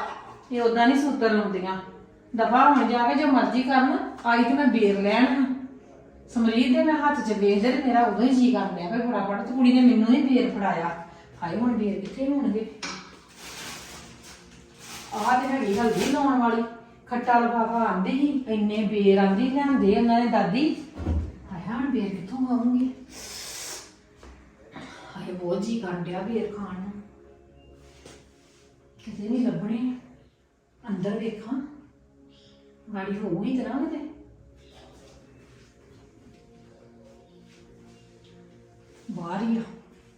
ਇਹ ਉਦਾਂ ਨਹੀਂ ਸੂਤਰ ਲਾਉਂਦੀਆਂ। ਦਫਾ ਹੁਣ ਜਾ ਕੇ ਜੋ ਮਰਜ਼ੀ ਕਰਨ ਆਈ ਤੇ ਮੈਂ ਬੇਰ ਲੈਣ ਹਾਂ ਸਮਰੀਤ ਦੇ ਮੈਂ ਹੱਥ 'ਚ ਵੇਚਦੇ ਤੇ ਮੇਰਾ ਉਦੋਂ ਹੀ ਜੀ ਕਰ ਲਿਆ ਵੀ ਫਟਾਫਟ ਤੇ ਕੁੜੀ ਨੇ ਮੈਨੂੰ ਨਹੀਂ ਬੇਰ ਫੜਾਇਆ। ਹਾਏ, ਹੁਣ ਬੇਰ ਕਿੱਥੇ ਹੋਣਗੇ? ਆਹ ਤੇ ਹੈਗੀ ਹਲਦੀ ਲਾਉਣ ਵਾਲੀ। ਖੱਟਾ ਲਫਾਫਾ ਆਂਦੀ ਸੀ, ਇੰਨੇ ਬੇਰ ਆਂਦੀ, ਲਿਆਂਦੇ ਉਹਨਾਂ ਨੇ ਦਾਦੀ। ਹਾਏ, ਹੁਣ ਬੇਰ ਕਿੱਥੋਂ ਆਉਂਗੇ ਹਾਏ, ਬਹੁਤ ਜੀ ਕਰਨ ਡਿਆ ਬੇਰ ਖਾਣ ਨੂੰ। ਕਿਤੇ ਨਹੀਂ ਲੱਭਣੇ। ਅੰਦਰ ਵੇਖਾਂ। ਗਾੜੀ ਹੋਊਗੀ ਤੇ ਨਾ ਕਿਤੇ ਬਾਹਰ ਹੀ ਆ,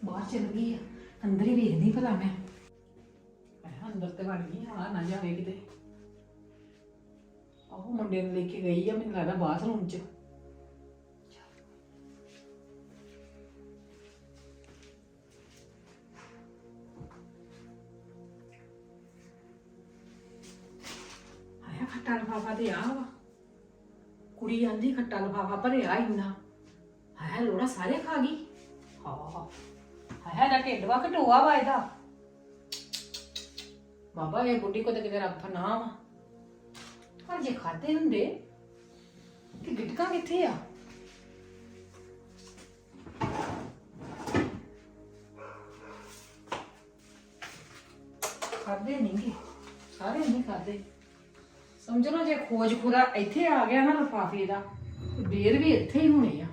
ਬਾਹਰ ਚਲ ਗਈ ਆ। ਅੰਦਰ ਹੀ ਵੇਖਦੀ ਭਲਾ ਮੈਂ। ਮੈਂ ਅੰਦਰ ਤੇ ਵੜ ਗਈ, ਆ ਨਾ ਜਾਵੇ ਕਿਤੇ। ਆਹੋ ਮੁੰਡੇ ਨੂੰ ਲੈ ਕੇ ਗਈ ਆ, ਮੈਨੂੰ ਲੱਗਦਾ ਬਾਥਰੂਮ 'ਚ। ਲਫਾਫਾ ਤੇ ਆ ਵਾ। ਕੁੜੀ ਆਂਦੀ ਖੱਟਾ ਲਫਾਫਾ ਭਰਿਆ ਇੰਨਾ। ਹਾਇਆ ਲੋੜਾ ਸਾਰੇ ਖਾ ਗਈ। ਹਾਂ ਹਾਇਆ ਦਾ ਢਿੱਡ ਵਾ, ਘਟੋਆ ਵਾ ਇਹਦਾ। ਬਾਬਾ, ਇਹ ਬੁੱਢੀ ਕੋ ਤੇ ਕਿਤੇ ਰੱਬ ਨਾ ਵਾ। ਪਰ ਜੇ ਖਾਦੇ ਹੁੰਦੇ, ਤੇ ਗਿਟਕਾਂ ਕਿੱਥੇ ਆ? ਖਾਦੇ ਨਹੀਂਗੇ ਸਾਰੇ ਨਹੀਂ ਖਾਦੇ। ਸਮਝ ਲਓ ਜੇ ਖੋਜ ਖੁਦਾ ਇੱਥੇ ਆ ਗਿਆ ਨਾ ਲਫਾਫੇ ਦਾ, ਤੇ ਬੇਰ ਵੀ ਇੱਥੇ ਹੀ ਹੋਣੀ ਆ।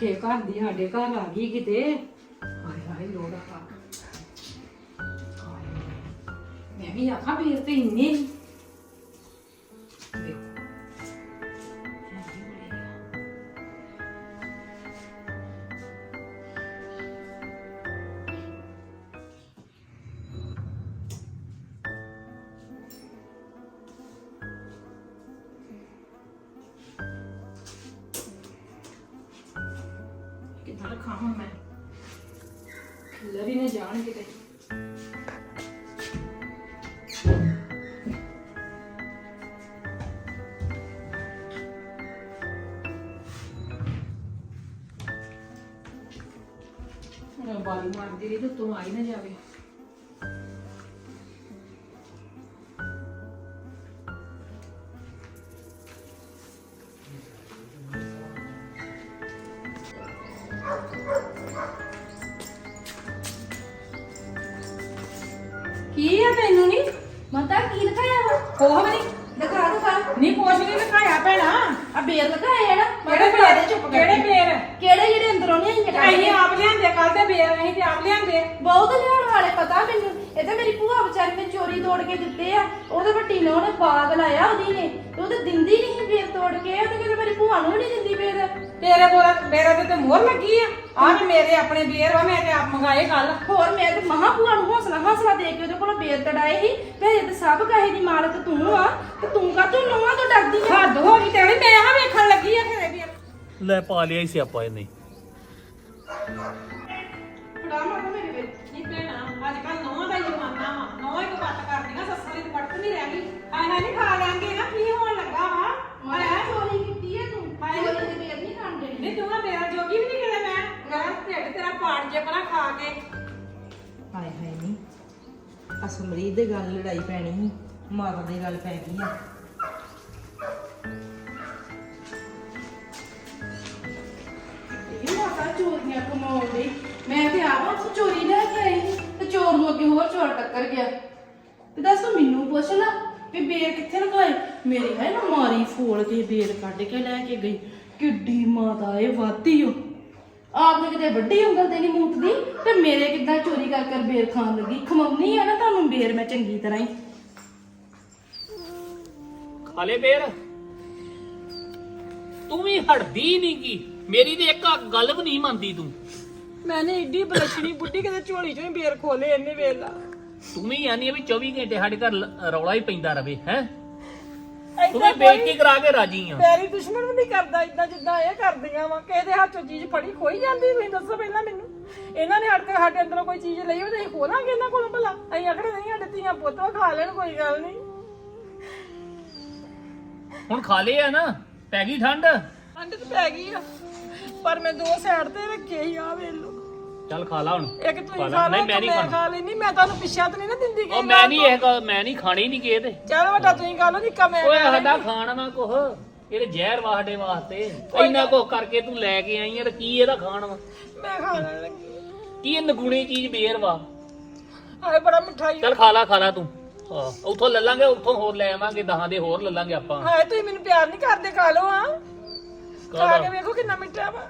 ਭੁੱਖੇ ਘਰ ਦੀ, ਸਾਡੇ ਘਰ ਆ ਗਈ ਕਿਤੇ। ਹਾਏ ਹਾਏ, ਲੋੜਾ ਖਾ ਮੈਂ ਵੀ ਆਖਾਂ ਵੀ ਇਸ ਤੇ ਇੰਨੇ ਜਾਣ ਕਿਤੇ ਮੈਂ ਮਾਰਦੀ ਰਹੀ ਤੇ ਤੂੰ ਆਈ ਨਾ ਜਾਵੇ। ਲਿਖਾਇਆ ਵਾ ਕੋਹ ਨਹੀਂ? ਦਿਖਾ ਦਿਖਾ। ਨਹੀਂ ਕੁਛ ਨਹੀਂ ਲਿਖਾਇਆ ਭੈਣਾ। ਆ ਬੇਰ ਲਿਖਾਇਆ ਨਾ ਕਿਹੜੇ ਬੇਰ? ਚੁੱਪ ਕਿਹੜੇ ਬੇਰ? ਕਿਹੜੇ ਜਿਹੜੇ ਅੰਦਰੋਂ ਨਹੀਂ ਆਈਆਂ ਅਸੀਂ ਆਪ ਲਿਆਂਦੇ ਕੱਲ ਤੇ ਬੇਰ ਅਸੀਂ ਤੇ ਆਪ ਲਿਆਂਦੇ। ਬਹੁਤ ਲਿਆਉਣ ਵਾਲੇ ਪਤਾ ਮੈਨੂੰ। ਇਹ ਤਾਂ ਮੇਰੀ ਭੂਆ ਵਿਚਾਰੀ ਨੇ ਚੋਰੀ ਤੋੜ ਕੇ ਦਿੱਤੇ ਆ। ਉਹਦੇ ਵੱਡੀ ਨੇ ਉਹਨੇ ਬਾਗ ਲਾਇਆ ਉਹਦੀ ਨੇ। ਤੇ ਉਹ ਤਾਂ ਦਿੰਦੀ ਨਹੀਂ ਬੇਰ ਤੋੜ ਕੇ। ਉਹ ਤਾਂ ਕਿਤੇ ਮੇਰੀ ਭੂਆ ਨੂੰ ਵੀ ਨਹੀਂ ਦਿੰਦੀ ਬੇਰ। ਤੇਰੇ ਬੋਰਾ ਮੇਰੇ ਤੇ ਤੇ ਮੋਹਰ ਲੱਗੀ ਆ। ਆ ਵੀ ਮੇਰੇ ਆਪਣੇ ਬੇਰ ਵਾ ਮੈਂ ਤੇ ਆਪ ਮੰਗਾਏ ਕੱਲ। ਹੋਰ ਮੈਂ ਤੇ ਮਹਾ ਭੂਆ ਨੂੰ ਹੌਸਲਾ ਹੌਸਲਾ ਦੇ ਕੇ ਉਹਦੇ ਕੋਲੋਂ ਬੇਰ ਤੜਾਏ ਸੀ। ਤੇ ਇਹ ਤੇ ਸਭ ਕਹੇ ਦੀ ਮਾਲਕ ਤੂੰ ਆ ਤੇ ਤੂੰ ਕਾ ਤੂੰ ਨੋਹਾਂ ਤੋਂ ਡਰਦੀ ਆ? ਹੱਦ ਹੋ ਗਈ ਤੇਰੀ ਮੈਂ ਹਾਂ ਵੇਖਣ ਲੱਗੀ ਆ ਤੇਰੇ ਬੇਰ। ਲੈ ਪਾ ਲਿਆ ਹੀ ਸਿਆਪਾ ਇਹਨੇ। ਫੜਾ ਮਾਤਾ ਮੇਰੇ ਬੇਰ। ਨਹੀਂ ਭੈਣਾ ਅੱਜ ਕੱਲ ਨੌਂ ਦਾ ਹੀ ਜ਼ਮਾਨਾ ਵਾ। ਨੌਂ ਹੀ ਕਪੱਟ ਕਰਦੀਆਂ ਸੱਸਾਂ ਦੀ ਕਪੱਟ ਨਹੀਂ ਰਹਿ ਗਈ। ਆਏ ਹਾਏ ਨਹੀਂ ਖਾ ਲੈਂਗੇ ਨਾ ਕੀ ਹੋਣ ਲੱਗਾ ਵਾ? ਮੈਂ ਚੋਰੀ ਅਸਮਰੀਤ ਦੇ ਗੱਲ ਲੜਾਈ ਪੈਣੀ ਸੀ, ਮਾਤਾ ਦੀ ਗੱਲ ਪੈ ਗਈ ਆ। ਇਹ ਮਾਤਾ ਚੋਰੀਆਂ ਕਮਾਉਂਦੀ ਮੈਂ ਤੇ ਆਪ ਉੱਥੋਂ ਚੋਰੀ ਲੈ ਕੇ ਆਈ ਸੀ ਤੇ ਚੋਰ ਨੂੰ ਅੱਗੇ ਹੋਰ ਚੋਰ ਟੱਕਰ ਗਿਆ। ਤੇ ਦੱਸ ਤੂੰ ਮੈਨੂੰ ਪੁੱਛ ਲਾ ਵੀ ਬੇਰ ਕਿੱਥੇ ਲਗਾਏ ਮੇਰੀ ਹੈ ਨਾ ਮਾਰੀ ਫੋਲ ਕੇ ਬੇਰ ਕੱਢ ਕੇ ਲੈ ਕੇ ਗਈ। ਕਿੱਡੀ ਮਾਤਾ ਏ ਵਾਤੀ ਓ। ਆਪ ਨੇ ਕਿਤੇ ਵੱਡੀ ਉਂਗਲ ਤੇ ਨਹੀਂ ਮੂਤਦੀ ਤੇ ਮੇਰੇ ਕਿੱਦਾਂ ਚੋਰੀ ਕਰ ਕਰ ਬੇਰ ਖਾਣ ਲੱਗੀ? ਖਮਮਨੀ ਆ ਨਾ ਤੁਹਾਨੂੰ ਬੇਰ ਮੈਂ ਚੰਗੀ ਤਰ੍ਹਾਂ ਹੀ। ਖਾ ਲੈ ਬੇਰ। ਤੂੰ ਵੀ ਹਟਦੀ ਨਹੀਂ ਕੀ ਮੇਰੀ ਤੇ ਇੱਕ ਗੱਲ ਵੀ ਨਹੀਂ ਮੰਨਦੀ ਤੂੰ। ਮੈਨੇ ਏਡੀ ਬਲਸ਼ਣੀ ਬੁੱਢੀ ਕਿਤੇ ਝੋਲੀ ਚੋਂ ਹੀ ਬੇਰ ਖੋਲੇ ਇੰਨੇ ਵੇਲਾ। ਤੂੰ ਵੀ ਆਨੀ ਆ ਵੀ 24 ਘੰਟੇ ਸਾਡੇ ਘਰ ਲ- ਰੌਲਾ ਹੀ ਪੈਂਦਾ ਰਵੇ ਹੈ? ਤੂੰ ਵੀ ਬੇਇੱਜ਼ਤੀ ਕਰਾ ਕੇ ਰਾਜੀ ਆ। ਪਿਆਰੀ ਦੁਸ਼ਮਣ ਵੀ ਨਹੀਂ ਕਰਦਾ ਇਦਾਂ ਜਿੱਦਾਂ ਇਹ ਕਰਦੀਆਂ ਵਾ। ਕਿਸੇ ਦੇ ਹੱਥ ਚੀਜ਼ ਫੜੀ ਖੋਈ ਜਾਂਦੀ ਤੁਸੀਂ ਦੱਸੋ ਪਹਿਲਾਂ ਮੈਨੂੰ। ਇਹਨਾਂ ਨੇ ਸਾਡੇ ਸਾਡੇ ਅੰਦਰੋਂ ਕੋਈ ਚੀਜ਼ ਲਈ ਹੋਵੇ ਤਾਂ ਅਸੀਂ ਖੋਲਾਂਗੇ ਇਹਨਾਂ ਕੋਲੋਂ ਭਲਾ। ਅਸੀਂ ਆਖੜੇ ਨਹੀਂ ਸਾਡੇ ਧੀਆਂ ਪੁੱਤ ਵਾ, ਖਾ ਲੈਣ ਕੋਈ ਗੱਲ ਨਹੀਂ। ਹੁਣ ਖਾ ਲਏ ਆ ਨਾ ਪੈ ਗਈ ਠੰਡ? ਠੰਡ ਤੇ ਪੈ ਗਈ ਆ। ਪਰ ਮੈਂ ਦੋ ਸਾਈਡ ਤੇ ਰੱਖੇ ਸੀ ਆ ਵੇਖ ਲਓ। ਚੱਲ ਖਾ ਲਾ ਹੁਣ। ਇੱਕ ਤੁਸੀਂ ਖਾ ਖਾ ਲੈ। ਲਓ ਨਹੀਂ ਮੈਂ ਨਹੀਂ ਮੈਂ ਖਾਣਾ। ਖਾ ਲੈਣੀ ਮੈਂ ਤੁਹਾਨੂੰ ਪਿੱਛਾ ਤਾਂ ਨਹੀਂ ਨਾ ਦਿੰਦੀ ਉਹ ਕਈ ਮੈਂ ਨਹੀਂ ਇਹ ਗੱਲ- ਮੈਂ ਨਹੀਂ ਖਾਣੀ ਨਹੀਂ ਕੇ ਤੇ। ਚਲ ਵੱਡਾ ਤੁਸੀਂ ਖਾ ਲਓ ਨਿੱਕਾ ਮੈਂ ਓਏ ਖਾ ਸਾਡਾ। ਖਾਣ ਵਾ ਕੁਛ। ਇਹਦੇ ਜ਼ਹਿਰ ਵਾ ਸਾਡੇ ਵਾਸਤੇ। ਇੰਨਾ ਕੁਛ ਕਰਕੇ ਤੂੰ ਲੈ ਕੇ ਆਈ ਆ ਤੇ ਕੀ ਇਹਦਾ ਖਾਣ ਵਾ? ਮੈਂ ਖਾ ਲੈਣ ਲੱਗੀ। ਕੀ ਇਹ ਨਗੂਣੀ ਚੀਜ਼ ਬੇਰ ਵਾ? ਹਾਏ ਬੜਾ ਮਿੱਠਾ ਹੀ ਚੱਲ ਖਾ ਲਾ ਖਾ ਲਾ ਤੂੰ। ਹਾਂ ਉੱਥੋਂ ਲੈ ਲਾਂਗੇ ਉੱਥੋਂ ਹੋਰ ਲੈ ਆਵਾਂਗੇ ਦਹਾਂ ਦੇ ਹੋਰ ਲੈ ਲਾਂਗੇ ਆਪਾਂ। ਹਾਏ ਤੁਸੀਂ ਮੈਨੂੰ ਪਿਆਰ ਨਹੀਂ ਕਰਦੇ ਖਾ ਲਓ ਆ ਖਾ ਖਾ ਕੇ ਲਾ। ਵੇਖੋ ਕਿੰਨਾ ਮਿੱਠਾ ਵਾ।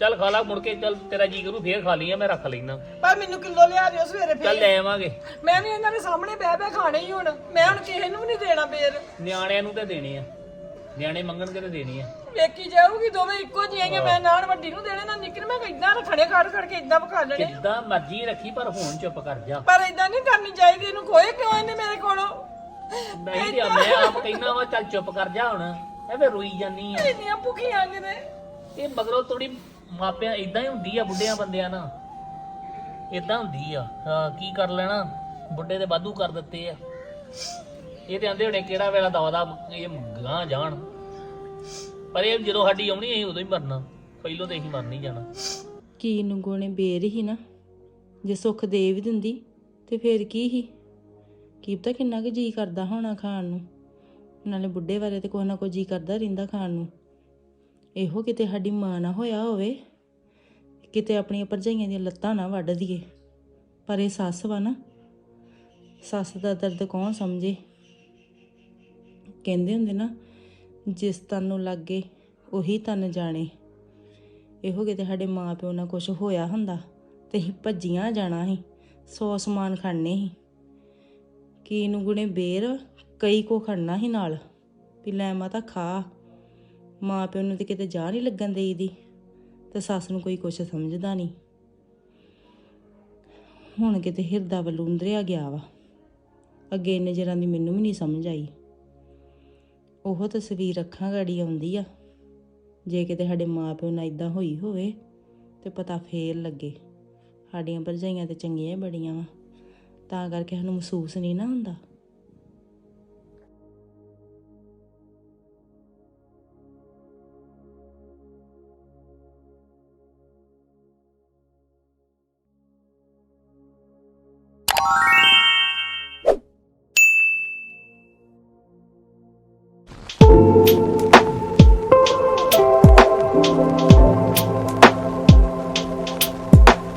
ਚੱਲ ਖਾ ਲਾ ਮੁੜ ਕੇ ਚੱਲ ਤੇਰਾ ਜੀ ਕਰੂ ਫੇਰ ਖਾ ਲਈਆਂ ਮੈਂ ਰੱਖ ਲੈਣਾ ਪਰ ਮੈਨੂੰ ਕਿਲੋ ਲਿਆ ਦਿਓ ਸਵੇਰੇ ਚੱਲ ਫੇਰ। ਲੈ ਆਵਾਂਗੇ ਮੈਂ ਵੀ ਇਹਨਾਂ ਦੇ ਸਾਹਮਣੇ ਬਹਿ ਬਹਿ ਖਾਣੇ ਹੀ ਹੁਣ। ਮੈਂ ਹੁਣ ਕਿਸੇ ਨੂੰ ਵੀ ਨਹੀਂ ਦੇਣਾ ਫੇਰ। ਨਿਆਣਿਆਂ ਨੂੰ ਤੇ ਦੇਣੇ ਆ। ਨਿਆਣੇ ਮੰਗਣਗੇ ਤੇ ਦੇਣੇ ਆ। ਵੇਖੀ ਜਾਊਗੀ ਦੋਵੇਂ ਇੱਕੋ ਜਿਹੀਆਂ ਮੈਂ ਨਾਨ ਵੱਡੀ ਨੂੰ ਦੇਣੇ ਨਾ ਨਿੱਕੀ ਨੂੰ ਮੈਂ ਇਦਾਂ ਰੱਖਣੇ ਖੜ ਖੜ ਕੇ ਇਦਾਂ ਪਕਾ ਲੈਣੇ। ਜਿੱਦਾਂ ਮਰਜ਼ੀ ਰੱਖੀ ਪਰ ਹੁਣ ਚੁੱਪ ਕਰ ਜਾ। ਪਰ ਇਦਾਂ ਨਹੀਂ ਕਰਨੀ ਚਾਹੀਦੀ ਇਹਨੂੰ। ਖੋਏ ਕਿਉਂ ਇਹਨੇ ਮੇਰੇ ਕੋਲੋਂ? ਨਹੀਂ ਤੇ ਮੈਂ ਆਪ ਕਹਿਣਾ ਵਾ ਚੱਲ ਚੁੱਪ ਕਰ ਜਾ ਹੁਣ। ਐਵੇਂ ਰੋਈ ਜਾਨੀ ਆ। ਇੰਨੀਆਂ ਭੁੱਖੀਆਂ ਕਿਤੇ ਇਹ ਮਗਰੋਂ ਥੋੜੀ ਮਾਪਿਆਂ ਇਦਾਂ ਹੀ ਹੁੰਦੀ ਆ ਬੁੱਢਿਆਂ ਬੰਦਿਆਂ ਨਾਲ ਇਦਾਂ ਹੁੰਦੀ ਆ। ਹਾਂ, ਕੀ ਕਰ ਲੈਣਾ? ਬੁੱਢੇ ਤੇ ਵਾਧੂ ਕਰ ਦਿੱਤੇ ਆ। ਇਹ ਤੇ ਆਂਦੇ ਹੋਣੇ ਕਿਹੜਾ ਵੇਲਾ ਦਵਾ ਇਹ ਗਾਂ ਜਾਣ। ਪਰ ਇਹ ਜਦੋਂ ਸਾਡੀ ਆਉਣੀ ਅਸੀਂ ਉਦੋਂ ਹੀ ਮਰਨਾ। ਪਹਿਲੋਂ ਤੇ ਅਸੀਂ ਮਰ ਨਹੀਂ ਜਾਣਾ। ਕੀ ਨੰਗੋ ਬੇਰ ਹੀ ਨਾ। ਜੇ ਸੁੱਖ ਦੇ ਵੀ ਦਿੰਦੀ, ਤੇ ਫੇਰ ਕੀ ਹੀ? ਕੀ ਪਤਾ ਕਿੰਨਾ ਕੁ ਜੀ ਕਰਦਾ ਹੋਣਾ ਖਾਣ ਨੂੰ। ਨਾਲੇ ਬੁੱਢੇ ਬਾਰੇ ਤੇ ਕੋਈ ਨਾ ਕੋਈ ਜੀ ਕਰਦਾ ਰਹਿੰਦਾ ਖਾਣ ਨੂੰ। ਇਹੋ ਕਿਤੇ ਸਾਡੀ ਮਾਂ ਨਾ ਹੋਇਆ ਹੋਵੇ, ਕਿਤੇ ਆਪਣੀਆਂ ਭਰਜਾਈਆਂ ਦੀਆਂ ਲੱਤਾਂ ਨਾ ਵੱਢ ਦਈਏ। ਪਰ ਇਹ ਸੱਸ ਵਾ ਨਾ, ਸੱਸ ਦਾ ਦਰਦ ਕੌਣ ਸਮਝੇ? ਕਹਿੰਦੇ ਹੁੰਦੇ ਨਾ, ਜਿਸ ਤਨ ਨੂੰ ਲੱਗੇ, ਉਹੀ ਤਨ ਜਾਣੇ। ਇਹੋ ਕਿਤੇ ਸਾਡੇ ਮਾਪਿਓ ਨਾਲ ਕੁਝ ਹੋਇਆ ਹੁੰਦਾ, ਤੇ ਅਸੀਂ ਭੱਜੀਆਂ ਜਾਣਾ ਸੀ, ਸੌ ਸਮਾਨ ਖੜਨੇ ਸੀ। ਕੀ ਨੂੰ ਗੁਣੇ ਬੇਰ, ਕਈ ਕੋ ਖੜਨਾ ਸੀ ਨਾਲ, ਵੀ ਲੈ ਮਾਤਾ ਖਾ। ਮਾਂ ਪਿਓ ਨੂੰ ਤੇ ਕਿਤੇ ਜਾ ਨਹੀਂ ਲੱਗਣ ਦੇਈਦੀ ਤੇ ਸੱਸ ਨੂੰ ਕੋਈ ਕੁਛ ਸਮਝਦਾ ਨਹੀਂ। ਹੁਣ ਕਿਤੇ ਹਿਰਦਾ ਬਲੂੰਦਰਿਆ ਗਿਆ ਵਾ। ਅੱਗੇ ਨਜ਼ਰਾਂ ਦੀ ਮੈਨੂੰ ਵੀ ਨਹੀਂ ਸਮਝ ਆਈ। ਉਹ ਤਸਵੀਰ ਅੱਖਾਂ ਗਾੜੀ ਆਉਂਦੀ ਆ। ਜੇ ਕਿਤੇ ਸਾਡੇ ਮਾਪਿਓ ਨਾਲ ਇਦਾਂ ਹੋਈ ਹੋਵੇ ਤੇ ਪਤਾ ਫੇਰ ਲੱਗੇ। ਸਾਡੀਆਂ ਭਰਜਾਈਆਂ ਤੇ ਚੰਗੀਆਂ ਬੜੀਆਂ ਵਾ। ਤਾਂ ਕਰਕੇ ਸਾਨੂੰ ਮਹਿਸੂਸ ਨਹੀਂ ਨਾ ਹੁੰਦਾ।